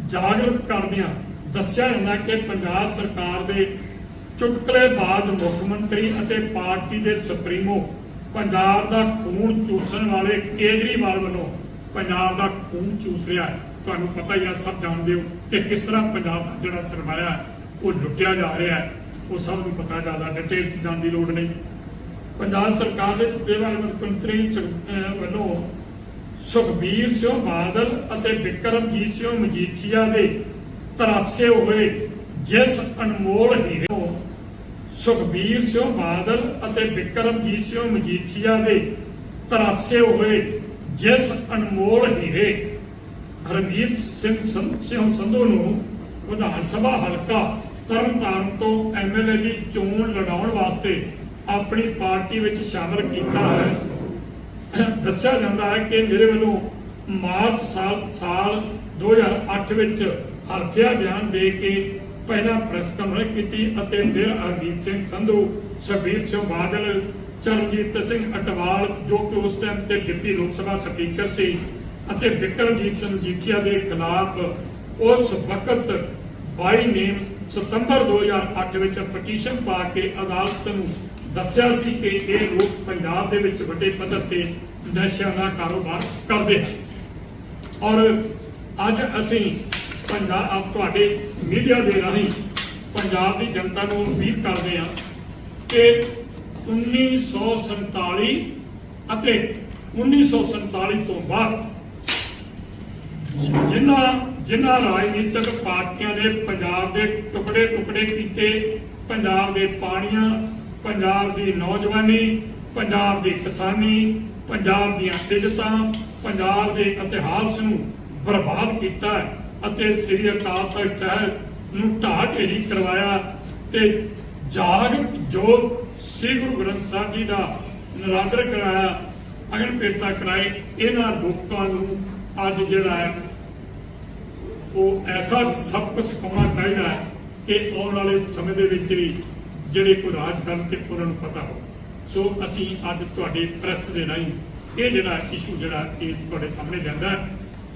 ਜਾਗਰਤ ਕਰਦਿਆਂ ਦੱਸਿਆ ਜਾਂਦਾ ਕਿ ਪੰਜਾਬ ਸਰਕਾਰ ਦੇ ਚੁਟਕਲੇਬਾਜ਼ ਮੁੱਖ ਮੰਤਰੀ ਅਤੇ ਪਾਰਟੀ ਦੇ ਸੁਪਰੀਮੋ ਪੰਜਾਬ ਦਾ ਖੂਨ ਚੂਸਣ ਵਾਲੇ ਕੇਜਰੀਵਾਲ ਵੱਲੋਂ ਪੰਜਾਬ ਦਾ ਖੂਨ ਚੂਸ ਰਿਹਾ ਹੈ। ਤੁਹਾਨੂੰ ਪਤਾ ਹੀ ਆ ਸਭ ਜਾਣਦੇ ਹੋ ਕਿ ਕਿਸ ਤਰ੍ਹਾਂ ਪੰਜਾਬ ਦਾ ਜਿਹੜਾ ਸਰਮਾਇਆ ਹੈ, ਉਹ ਲੁੱਟਿਆ ਜਾ ਰਿਹਾ ਹੈ। ਉਹ ਸਭ ਨੂੰ ਪਤਾ ਜ਼ਿਆਦਾ ਡਿਟੇਲ ਚ ਜਾਣ ਦੀ ਲੋੜ ਨਹੀਂ। ਪੰਜਾਬ ਸਰਕਾਰ ਦੇ ਚੁਟਕਲੇਬਾਜ਼ ਮੁੱਖ ਮੰਤਰੀ ਵੱਲੋਂ ਸੁਖਬੀਰ ਸਿੰਘ ਬਾਦਲ ਅਤੇ ਵਿਕਰਮਜੀਤ ਸਿੰਘ ਮਜੀਠੀਆ ਦੇ ਤਰਾਸੇ ਹੋਏ ਜਿਸ ਅਨਮੋਲ ਹੀਰੇ ਸੁਖਬੀਰ ਸਿੰਘ ਬਾਦਲ ਅਤੇ ਵਿਕਰਮਜੀਤ ਸਿੰਘ ਮਜੀਠੀਆ ਦੇ ਤਰਾਸੇ ਹੋਏ ਜਿਸ ਅਨਮੋਲ ਹੀਰੇ ਹਰਮੀਤ ਸਿੰਘ ਸਿੰਘ ਸੰਧੂ ਨੂੰ ਵਿਧਾਨ ਸਭਾ ਹਲਕਾ ਤਰਨਤਾਰਨ ਤੋਂ ਐਮਐਲਏ ਦੀ ਚੋਣ ਲੜਾਉਣ ਵਾਸਤੇ ਆਪਣੀ ਪਾਰਟੀ ਵਿੱਚ ਸ਼ਾਮਲ ਕੀਤਾ ਹੈ। ਦੱਸਿਆ ਜਾਂਦਾ ਹੈ ਕਿ ਮੇਰੇ ਵੱਲੋਂ ਮਾਰਚ ਸਾਲ ਸਾਲ 2008 ਵਿੱਚ ਹਰਫਿਆ ਬਿਆਨ ਦੇ ਕੇ ਪਹਿਲਾਂ ਪ੍ਰੈਸ ਕਾਨਫਰੰਸ ਕੀਤੀ ਅਤੇ ਫਿਰ ਹਰਜੀਤ ਸਿੰਘ ਸੰਧੂ, ਸ਼ਬੀਰ ਸਿੰਘ ਬਾਦਲ, ਚਰਨਜੀਤ ਸਿੰਘ ਅਟਵਾਲ, ਜੋ ਕਿ ਉਸ ਟਾਈਮ ਤੇ ਡਿਪਟੀ ਲੋਕ ਸਭਾ ਸਪੀਕਰ ਸੀ, ਅਤੇ ਵਿਕਰਮਜੀਤ ਸਿੰਘ ਜੀਠੀਆ ਦੇ ਖਿਲਾਫ ਉਸ ਵਕਤ 22 ਨੇਮ ਸਤੰਬਰ 2008 ਵਿੱਚ ਪਟੀਸ਼ਨ ਪਾ ਕੇ ਅਦਾਲਤ ਨੂੰ ਦੱਸਿਆ ਸੀ ਕਿ ਇਹ ਲੋਕ ਪੰਜਾਬ ਦੇ ਵਿੱਚ ਵੱਡੇ ਪੱਧਰ ਤੇ ਨਸ਼ਿਆਂ ਦਾ ਕਾਰੋਬਾਰ ਕਰਦੇ ਹਨ। ਔਰ ਅੱਜ ਅਸੀਂ ਪੰਜਾਬ ਆਪ ਤੁਹਾਡੇ ਮੀਡੀਆ ਦੇ ਰਾਹੀਂ ਪੰਜਾਬ ਦੀ ਜਨਤਾ ਨੂੰ ਅਪੀਲ ਕਰਦੇ ਹਾਂ ਕਿ 1947 ਅਤੇ 1947 ਤੋਂ ਬਾਅਦ ਜਿਨ੍ਹਾਂ ਜਿਨ੍ਹਾਂ ਰਾਜਨੀਤਿਕ ਪਾਰਟੀਆਂ ਨੇ ਪੰਜਾਬ ਦੇ ਟੁਕੜੇ ਟੁਕੜੇ ਕੀਤੇ, ਪੰਜਾਬ ਦੇ ਪਾਣੀਆਂ, ਪੰਜਾਬ ਦੀ ਨੌਜਵਾਨੀ, ਪੰਜਾਬ ਦੀ ਕਿਸਾਨੀ, ਪੰਜਾਬ ਦੀਆਂ ਇੱਜ਼ਤਾਂ ਪੰਜਾਬ ਦੇ ਇਤਿਹਾਸ ਨੂੰ ਬਰਬਾਦ ਕੀਤਾ ਹੈ। ਅਤੇ ਸ੍ਰੀ ਅਕਾਲ ਤਖਤ ਸਾਹਿਬ ਨੂੰ ਢਾਹ ਢੇਰੀ ਕਰਵਾਇਆ ਤੇ ਜਾਗ ਜੋ ਸ੍ਰੀ ਗੁਰੂ ਗ੍ਰੰਥ ਸਾਹਿਬ ਜੀ ਦਾ ਨਰਾਦਰ ਕਰਾਇਆ, ਅਗਨ ਪੇਟਾ ਕਰਾਏ, ਇਹਨਾਂ ਲੋਕਾਂ ਨੂੰ ਅੱਜ ਜਿਹੜਾ ਹੈ, ਉਹ ਐਸਾ ਸਬਕ ਸਿਖਾਉਣਾ ਚਾਹੀਦਾ ਹੈ ਕਿ ਆਉਣ ਵਾਲੇ ਸਮੇਂ ਦੇ ਵਿੱਚ ਵੀ ਜਿਹੜੇ ਕੋਈ ਰਾਜ ਕਰਨ ਤੇ ਉਹਨਾਂ ਨੂੰ ਪਤਾ ਹੋ ਸੋ ਅਸੀਂ ਅੱਜ ਤੁਹਾਡੇ ਪ੍ਰੈਸ ਦੇ ਰਾਹੀਂ ਇਹ ਜਿਹੜਾ ਇਸ਼ੂ ਜਿਹੜਾ ਇਹ ਤੁਹਾਡੇ ਸਾਹਮਣੇ ਲਿਆਂਦਾ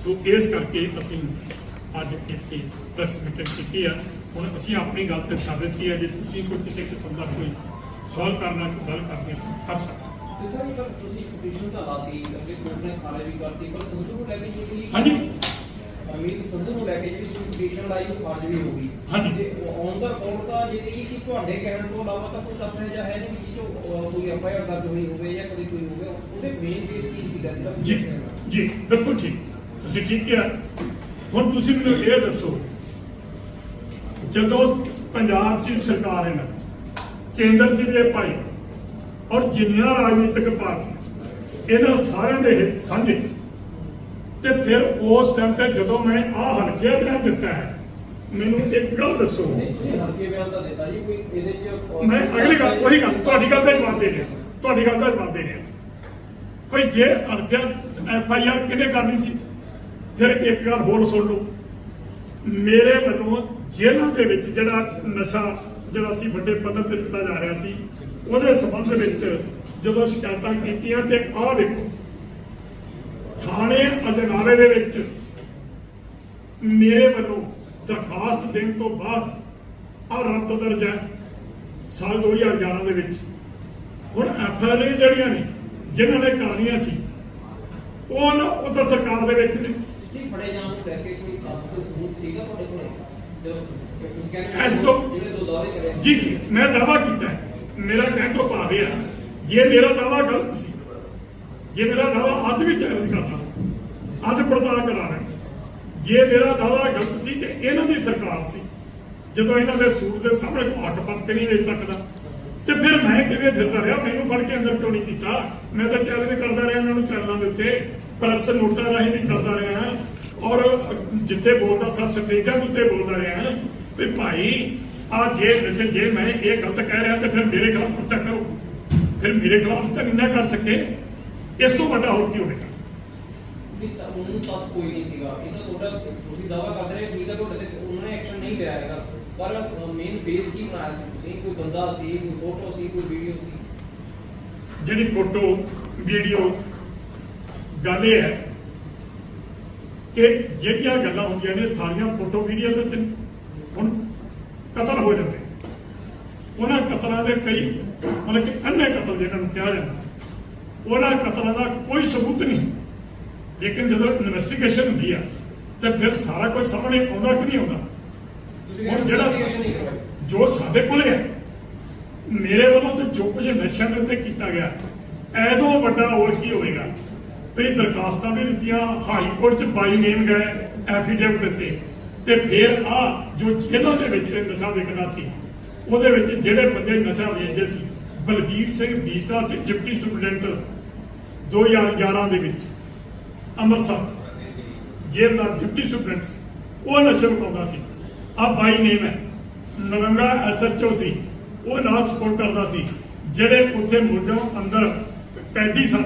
ਸੋ ਇਸ ਕਰਕੇ ਅਸੀਂ ਅੱਜ ਇੱਥੇ ਪ੍ਰੈਸ ਮੀਟਿੰਗ ਕੀਤੀ ਹੈ ਹੁਣ ਅਸੀਂ ਆਪਣੀ ਗੱਲ ਤੇ ਕਰ ਦਿੱਤੀ ਹੈ ਜੇ ਤੁਸੀਂ ਕੋਈ ਕਿਸੇ ਕਿਸਮ ਦਾ ਕੋਈ ਸਵਾਲ ਕਰਨਾ ਕੋਈ ਗੱਲ ਕਰਨੀ ਕਰ ਸਕਦੇ ਹੋ। ਤੇ ਸਰ ਮਤਲਬ ਤੁਸੀਂ ਪਟੀਸ਼ਨ ਤਾਂ ਲਾਤੀ ਅੱਗੇ ਕੋਰਟ ਨੇ ਖਾਰੇ ਵੀ ਕਰਤੀ ਪਰ ਸੰਧੂ ਨੂੰ ਲੈ ਕੇ ਜਿਹੜੀ ਹਾਂਜੀ। ਅਮੀਰ ਸੰਧੂ ਨੂੰ ਲੈ ਕੇ ਜਿਹੜੀ ਤੁਸੀਂ ਪਟੀਸ਼ਨ ਲਾਈ ਉਹ ਖਾਰਜ ਵੀ ਹੋ ਗਈ ਹਾਂਜੀ। ਤੇ ਔਨ ਦਾ ਰਿਪੋਰਟ ਦਾ ਜੇ ਕਹੀ ਕਿ ਤੁਹਾਡੇ ਕਹਿਣ ਤੋਂ ਇਲਾਵਾ ਤਾਂ ਕੋਈ ਤੱਥ ਜਿਹਾ ਹੈ ਨਹੀਂ ਕਿ ਜੋ ਅਹ, ਕੋਈ ਐਫ ਆਈ ਆਰ ਦਰਜ ਹੋਈ ਹੋਵੇ ਜਾਂ ਕਦੇ ਕੋਈ ਹੋਵੇ ਉਹਦੇ ਮੇਨ ਕੇਸ ਕੀ ਸੀਗਾ ਜਿਹੜਾ ਜੀ ਜੀ ਬਿਲਕੁਲ ਠੀਕ ਤੁਸੀਂ ਠੀਕ ਕਿਹਾ ਹੁਣ ਤੁਸੀਂ ਮੈਨੂੰ ਇਹ ਦੱਸੋ ਜਦੋਂ ਪੰਜਾਬ 'ਚ ਸਰਕਾਰ ਹੈ ਨਾ ਕੇਂਦਰ 'ਚ ਵੀ ਭਾਈ ਔਰ ਜਿੰਨੀਆਂ ਰਾਜਨੀਤਿਕ ਪਾਰਟੀਆਂ ਇਹਨਾਂ ਸਾਰਿਆਂ ਦੇ ਹਿੱਤ ਸਾਂਝੇ ਤੇ ਫਿਰ ਉਸ ਟਾਈਮ ਤੇ ਜਦੋਂ ਮੈਂ ਆਹ ਹਲਕਿਆ ਬਿਆਨ ਦਿੱਤਾ ਹੈ ਮੈਨੂੰ ਇੱਕ ਗੱਲ ਦੱਸੋ। ਹਲਕੇ ਬਿਆਨ ਤਾਂ ਦਿੱਤਾ ਜੀ ਕੋਈ ਇਹਦੇ ਚ ਮੈਂ ਅਗਲੀ ਗੱਲ ਉਹੀ ਗੱਲ ਤੁਹਾਡੀ ਗੱਲ ਦਾ ਜਵਾਬ ਦੇ ਰਿਹਾ ਤੁਹਾਡੀ ਗੱਲ ਦਾ ਜਵਾਬ ਦੇ ਰਿਹਾ। ਕੋਈ ਜੇ ਹਰਪਿਆ ਐਫ ਆਈ ਆਰ ਕਿਹਨੇ ਕਰਨੀ ਸੀ ਫਿਰ ਇੱਕ ਗੱਲ ਹੋਰ ਸੁਣ ਲਓ। ਮੇਰੇ ਵੱਲੋਂ ਜੇਲ੍ਹਾਂ ਦੇ ਵਿੱਚ ਜਿਹੜਾ ਨਸ਼ਾ, ਜਿਹੜਾ ਸੀ ਵੱਡੇ ਪੱਧਰ ਤੇ ਦਿੱਤਾ ਜਾ ਰਿਹਾ ਸੀ, ਉਹਦੇ ਸੰਬੰਧ ਵਿੱਚ ਜਦੋਂ ਸ਼ਿਕਾਇਤਾਂ ਕੀਤੀਆਂ ਤੇ ਆਹ ਵੇਖੋ, ਥਾਣੇ ਅਜਨਾਲੇ ਦੇ ਵਿੱਚ ਮੇਰੇ ਵੱਲੋਂ ਦਰਖਾਸਤ ਦੇਣ ਤੋਂ ਬਾਅਦ ਆਹ ਰੱਦ ਦਰਜ ਹੈ, ਸਾਲ 2011 ਦੇ ਵਿੱਚ। ਹੁਣ ਐਫਆਈਆਰ ਜਿਹੜੀਆਂ ਨੇ, ਜਿਨ੍ਹਾਂ ਨੇ ਕਹਾਣੀਆਂ ਸੀ, ਉਹ ਨਾ ਉਹ ਤਾਂ ਸਰਕਾਰ ਦੇ ਵਿੱਚ ਨੇ। ਫੜੇ ਜਾਣ ਨੂੰ ਲੈ ਕੇ ਕੋਈ ਕੋਈ ਸਬੂਤ ਸੀਗਾ ਤੁਹਾਡੇ ਕੋਲੇ? ਇਸ ਤੋਂ- ਜੀ ਜੀ ਮੈਂ ਦਾਵਾ ਕੀਤਾ। ਮੇਰਾ ਕਹਿਣ ਤੋਂ ਭਾਵ ਇਹ ਹੈ ਜੇ ਮੇਰਾ ਦਾਵਾ ਗਲਤ ਸੀ ਜੇ ਮੇਰਾ ਦਾਵਾ ਅੱਜ ਵੀ ਚੈਲੰਜ ਕਰਦਾ ਅੱਜ ਪੜਤਾਲ ਕਰਾ ਰਿਹਾ ਜੇ ਮੇਰਾ ਦਾਵਾ ਗਲਤ ਸੀ ਤੇ ਇਹਨਾਂ ਦੀ ਸਰਕਾਰ ਸੀ ਜਦੋਂ ਇਹਨਾਂ ਦੇ ਸੂਟ ਦੇ ਸਾਹਮਣੇ ਕੋਈ ਹੱਕ ਪੰਪ ਨਹੀਂ ਵੇਚ ਸਕਦਾ ਤੇ ਫਿਰ ਮੈਂ ਕਿਵੇਂ ਫਿਰਦਾ ਰਿਹਾ? ਮੈਨੂੰ ਫੜ ਕੇ ਅੰਦਰ ਕਿਉਂ ਨਹੀਂ ਕੀਤਾ? ਮੈਂ ਤਾਂ ਚੈਲੰਜ ਕਰਦਾ ਰਿਹਾ ਇਹਨਾਂ ਨੂੰ ਚੈਨਲਾਂ ਦੇ ਉੱਤੇ ਪ੍ਰੈਸ ਨੋਟਾਂ ਰਾਹੀਂ ਵੀ ਕਰਦਾ ਰਿਹਾ। ਔਰ ਜਿੱਥੇ ਬੋਲਦਾ ਸਾਂ ਸਟੇਜਾਂ ਉੱਤੇ ਬੋਲਦਾ ਰਿਹਾ ਹਾਂ ਵੀ ਭਾਈ ਆ ਜੇ ਵੈਸੇ ਜੇ ਮੈਂ ਇਹ ਗਲਤ ਕਹਿ ਰਿਹਾ ਤੇ ਫਿਰ ਮੇਰੇ ਖਿਲਾਫ ਪਰਚਾ ਕਰੋ। ਫਿਰ ਮੇਰੇ ਖਿਲਾਫ ਤਾਂ ਨਹੀਂ ਕਰ ਸਕੇ। ਇਸ ਤੋਂ ਵੱਡਾ ਹੋਰ ਕੀ ਹੋਵੇਗਾ? ਨਹੀਂ ਤਾਂ ਉਹਨੂੰ ਤੱਥ ਕੋਈ ਨਹੀਂ ਸੀਗਾ। ਇਹਨਾਂ ਤੁਹਾਡਾ ਤੁਸੀਂ ਦਾਵਾ ਕਰਦੇ ਰਹੇ ਠੀਕ ਹੈ ਤੁਹਾਡੇ ਤੇ ਉਹਨਾਂ ਨੇ ਐਕਸ਼ਨ ਨਹੀਂ ਲਿਆ ਹੈਗਾ। ਪਰ ਮੇਨ ਬੇਸ ਕੀ ਬਣਾਇਆ ਸੀ ਤੁਸੀਂ? ਕੋਈ ਬੰਦਾ ਸੀ ਕੋਈ ਫੋਟੋ ਸੀ ਕੋਈ ਵੀਡੀਓ ਸੀ? ਜਿਹੜੀ ਫੋਟੋ ਵੀਡੀਓ ਗੱਲ ਇਹ ਹੈ ਕਿ ਜਿਹੜੀਆਂ ਗੱਲਾਂ ਹੁੰਦੀਆਂ ਨੇ ਸਾਰੀਆਂ ਫੋਟੋ ਵੀਡੀਓ ਦੇ ਉੱਤੇ ਹੁਣ ਕਤਲ ਹੋ ਜਾਂਦੇ ਉਹਨਾਂ ਕਤਲਾਂ ਦੇ ਕਈ ਮਤਲਬ ਕਿ ਅੰਨੇ ਕਤਲ ਜਿਹਨਾਂ ਨੂੰ ਕਿਹਾ ਜਾਂਦਾ ਉਹਨਾਂ ਕਤਲਾਂ ਦਾ ਕੋਈ ਸਬੂਤ ਨਹੀਂ। ਲੇਕਿਨ ਜਦੋਂ ਇਨਵੈਸਟੀਗੇਸ਼ਨ ਹੁੰਦੀ ਆ ਤੇ ਫਿਰ ਸਾਰਾ ਕੁਝ ਸਾਹਮਣੇ ਆਉਂਦਾ ਕਿ ਨਹੀਂ ਆਉਂਦਾ? ਹੁਣ ਜਿਹੜਾ ਜੋ ਸਾਡੇ ਕੋਲੇ ਹੈ ਮੇਰੇ ਵੱਲੋਂ ਤੇ ਜੋ ਕੁਝ ਨਸ਼ਿਆਂ ਦੇ ਉੱਤੇ ਕੀਤਾ ਗਿਆ ਐਦੋਂ ਵੱਡਾ ਹੋਰ ਕੀ ਹੋਵੇਗਾ? ਵੀ ਦਰਖਾਸਤਾਂ ਵੀ ਦਿੱਤੀਆਂ, ਹਾਈ ਕੋਰਟ ਚ ਬਾਈ ਨੇਮ ਗਏ ਐਫੀਡੇਵਿਟ ਦਿੱਤੇ। ਤੇ ਫਿਰ ਆ ਜੋ ਜੇਲ੍ਹਾਂ ਦੇ ਵਿੱਚ ਨਸ਼ਾ ਵਿਕਦਾ ਸੀ, ਉਹਦੇ ਵਿੱਚ ਜਿਹੜੇ ਬੰਦੇ ਨਸ਼ਾ ਵੇਚਦੇ ਸੀ, ਬਲਬੀਰ ਸਿੰਘ ਬੀਸਾ ਸੀ, ਡਿਪਟੀ ਸੁਪਰਡੈਂਟ 2011 ਦੇ ਵਿੱਚ। ਅੰਮ੍ਰਿਤਸਰ, ਜੇਲ੍ਹ ਦਾ ਡਿਪਟੀ ਸੁਪਰਡੈਂਟ ਸੀ, ਉਹ ਨਸ਼ੇ ਵਿਕਾਉਂਦਾ ਸੀ। ਆ ਬਾਈ ਨੇਮ ਹੈ, ਨਰੰਗਾ ਐਸਐਚਓ ਸੀ, ਉਹ ਨਾਲ ਸਪੋਰਟ ਕਰਦਾ ਸੀ, ਜਿਹੜੇ ਉੱਥੇ ਮੁਲਜ਼ਮ ਅੰਦਰ ਕੈਦੀ ਸਨ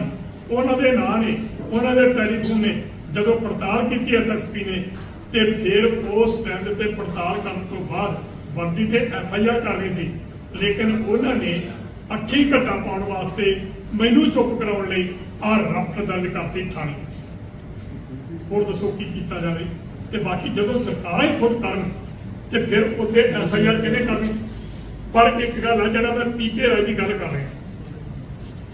ਉਹਨਾਂ ਦੇ ਨਾਂ ਨੇ, ਉਹਨਾਂ ਦੇ ਟੈਲੀਫੋਨ ਨੇ, ਜਦੋਂ ਪੜਤਾਲ ਕੀਤੀ ਐਸਐਸਪੀ ਨੇ, ਤੇ ਫਿਰ ਉਸ ਟਾਈਮ ਦੇ ਪੜਤਾਲ ਕਰਨ ਤੋਂ ਬਾਅਦ ਵਰਦੀ ਤੇ ਐਫਆਈਆਰ ਕਰਨੀ ਸੀ। ਲੇਕਿਨ ਉਹਨਾਂ ਨੇ ਅੱਖੀ ਘਟਾ ਪਾਉਣ ਵਾਸਤੇ ਮੈਨੂੰ ਚੁੱਪ ਕਰਾਉਣ ਲਈ ਆ ਰਫਤ ਦਰਜ ਕਰਤੀ ਥਾਣੇ। ਹੋਰ ਦੱਸੋ ਕੀ ਕੀਤਾ ਜਾਵੇ? ਤੇ ਬਾਕੀ ਜਦੋਂ ਸਰਕਾਰਾਂ ਹੀ ਖੁਦ ਕਰਨ, ਤੇ ਫਿਰ ਉੱਥੇ ਐਫ ਆਈ ਆਰ ਕਿਹਨੇ ਕਰਨੀ ਸੀ? ਪਰ ਇੱਕ ਗੱਲ ਹੈ ਜਿਹੜਾ ਮੈਂ ਪੀਕੇ ਰਾਏ ਦੀ ਗੱਲ ਕਰ ਰਿਹਾ।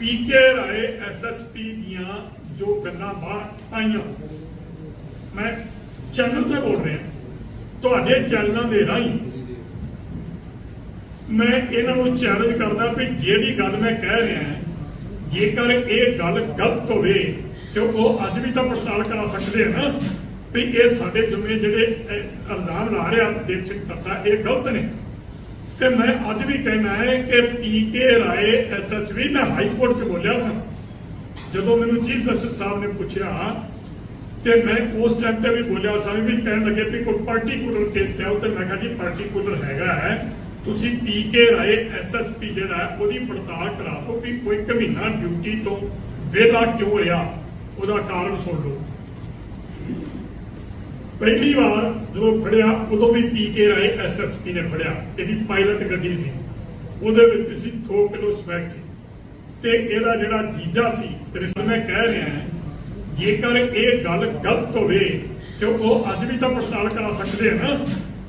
ਪੀਕੇ ਰਾਏ ਐਸਐਸਪੀ ਦੀਆਂ ਜੋ ਗੱਲਾਂ ਬਾਹਰ ਆਈਆਂ। ਮੈਂ ਚੈਨਲ ਤੇ ਬੋਲ ਰਿਹਾ। ਤੁਹਾਡੇ ਚੈਨਲਾਂ ਦੇ ਰਾਹੀਂ ਮੈਂ ਇਹਨਾਂ ਨੂੰ ਚੈਲੰਜ ਕਰਦਾ ਵੀ ਜਿਹੜੀ ਗੱਲ ਮੈਂ ਕਹਿ ਰਿਹਾ ਜੇਕਰ ਇਹ ਗੱਲ ਗਲਤ ਹੋਵੇ, ਤੇ ਉਹ ਅੱਜ ਵੀ ਤਾਂ ਪੜਤਾਲ ਕਰਾ ਸਕਦੇ ਆ ਨਾ, ਵੀ ਇਹ ਸਾਡੇ ਜੁਮੇ ਜਿਹੜੇ ਇਲਜ਼ਾਮ ਲਾ ਰਿਹਾ ਦੇਵ ਸਿੰਘ ਸਰਸਾ ਇਹ ਗਲਤ ਨੇ। ਤੇ ਮੈਂ ਅੱਜ ਵੀ ਕਹਿਣਾ ਹੈ ਕਿ ਪੀਕੇ ਰਾਏ ਐਸਐਸਵੀ ਮੈਂ ਹਾਈ ਕੋਰਟ 'ਚ ਬੋਲਿਆ ਸੀ। ਜਦੋਂ ਮੈਨੂੰ ਚੀਫ ਜਸਟਿਸ ਸਾਹਿਬ ਨੇ ਪੁੱਛਿਆ ਕਿ ਮੈਂ ਉਸ ਟਾਈਮ ਤੇ ਵੀ ਬੋਲਿਆ ਸੀ ਵੀ ਕਹਿਣ ਲੱਗੇ ਵੀ ਕੋਈ ਪਾਰਟਿਕੂਲਰ ਕੇਸ ਤੇ ਆਉ ਤੇ ਮੈਂ ਕਿਹਾ ਜੀ ਪਾਰਟਿਕੂਲਰ ਹੈਗਾ ਹੈ। ਤੁਸੀਂ ਪੀ ਕੇ ਰਾਏ ਐਸਐਸਪੀ ਜਿਹੜਾ ਉਹਦੀ ਪੜਤਾਲ ਕਰਾ ਦਿਓ ਵੀ ਕੋਈ ਇੱਕ ਮਹੀਨਾ ਡਿਊਟੀ ਤੋਂ ਵਿਹਲਾ ਕਿਉਂ ਰਿਹਾ? ਉਹਦਾ ਕਾਰਨ ਸੁਣ ਲਓ। ਪਹਿਲੀ ਵਾਰ ਜਦੋਂ ਫੜਿਆ, ਉਦੋਂ ਵੀ ਪੀਕੇ ਰਾਏ ਐਸਐਸਪੀ ਨੇ ਫੜਿਆ। ਇਹਦੀ ਪਾਇਲਟ ਗੱਡੀ ਸੀ। ਉਹਦੇ ਵਿੱਚ ਸੀ 2 ਕਿਲੋ ਸਮੈਕ ਸੀ। ਤੇ ਇਹਦਾ ਜਿਹੜਾ ਜੀਜਾ ਸੀ ਤੇਰੇ ਸਾਹਮਣੇ ਕਹਿ ਰਿਹਾ ਜੇਕਰ ਇਹ ਗੱਲ ਗਲਤ ਹੋਵੇ, ਤੇ ਉਹ ਅੱਜ ਵੀ ਤਾਂ ਪੜਤਾਲ ਕਰਾ ਸਕਦੇ ਆ ਨਾ,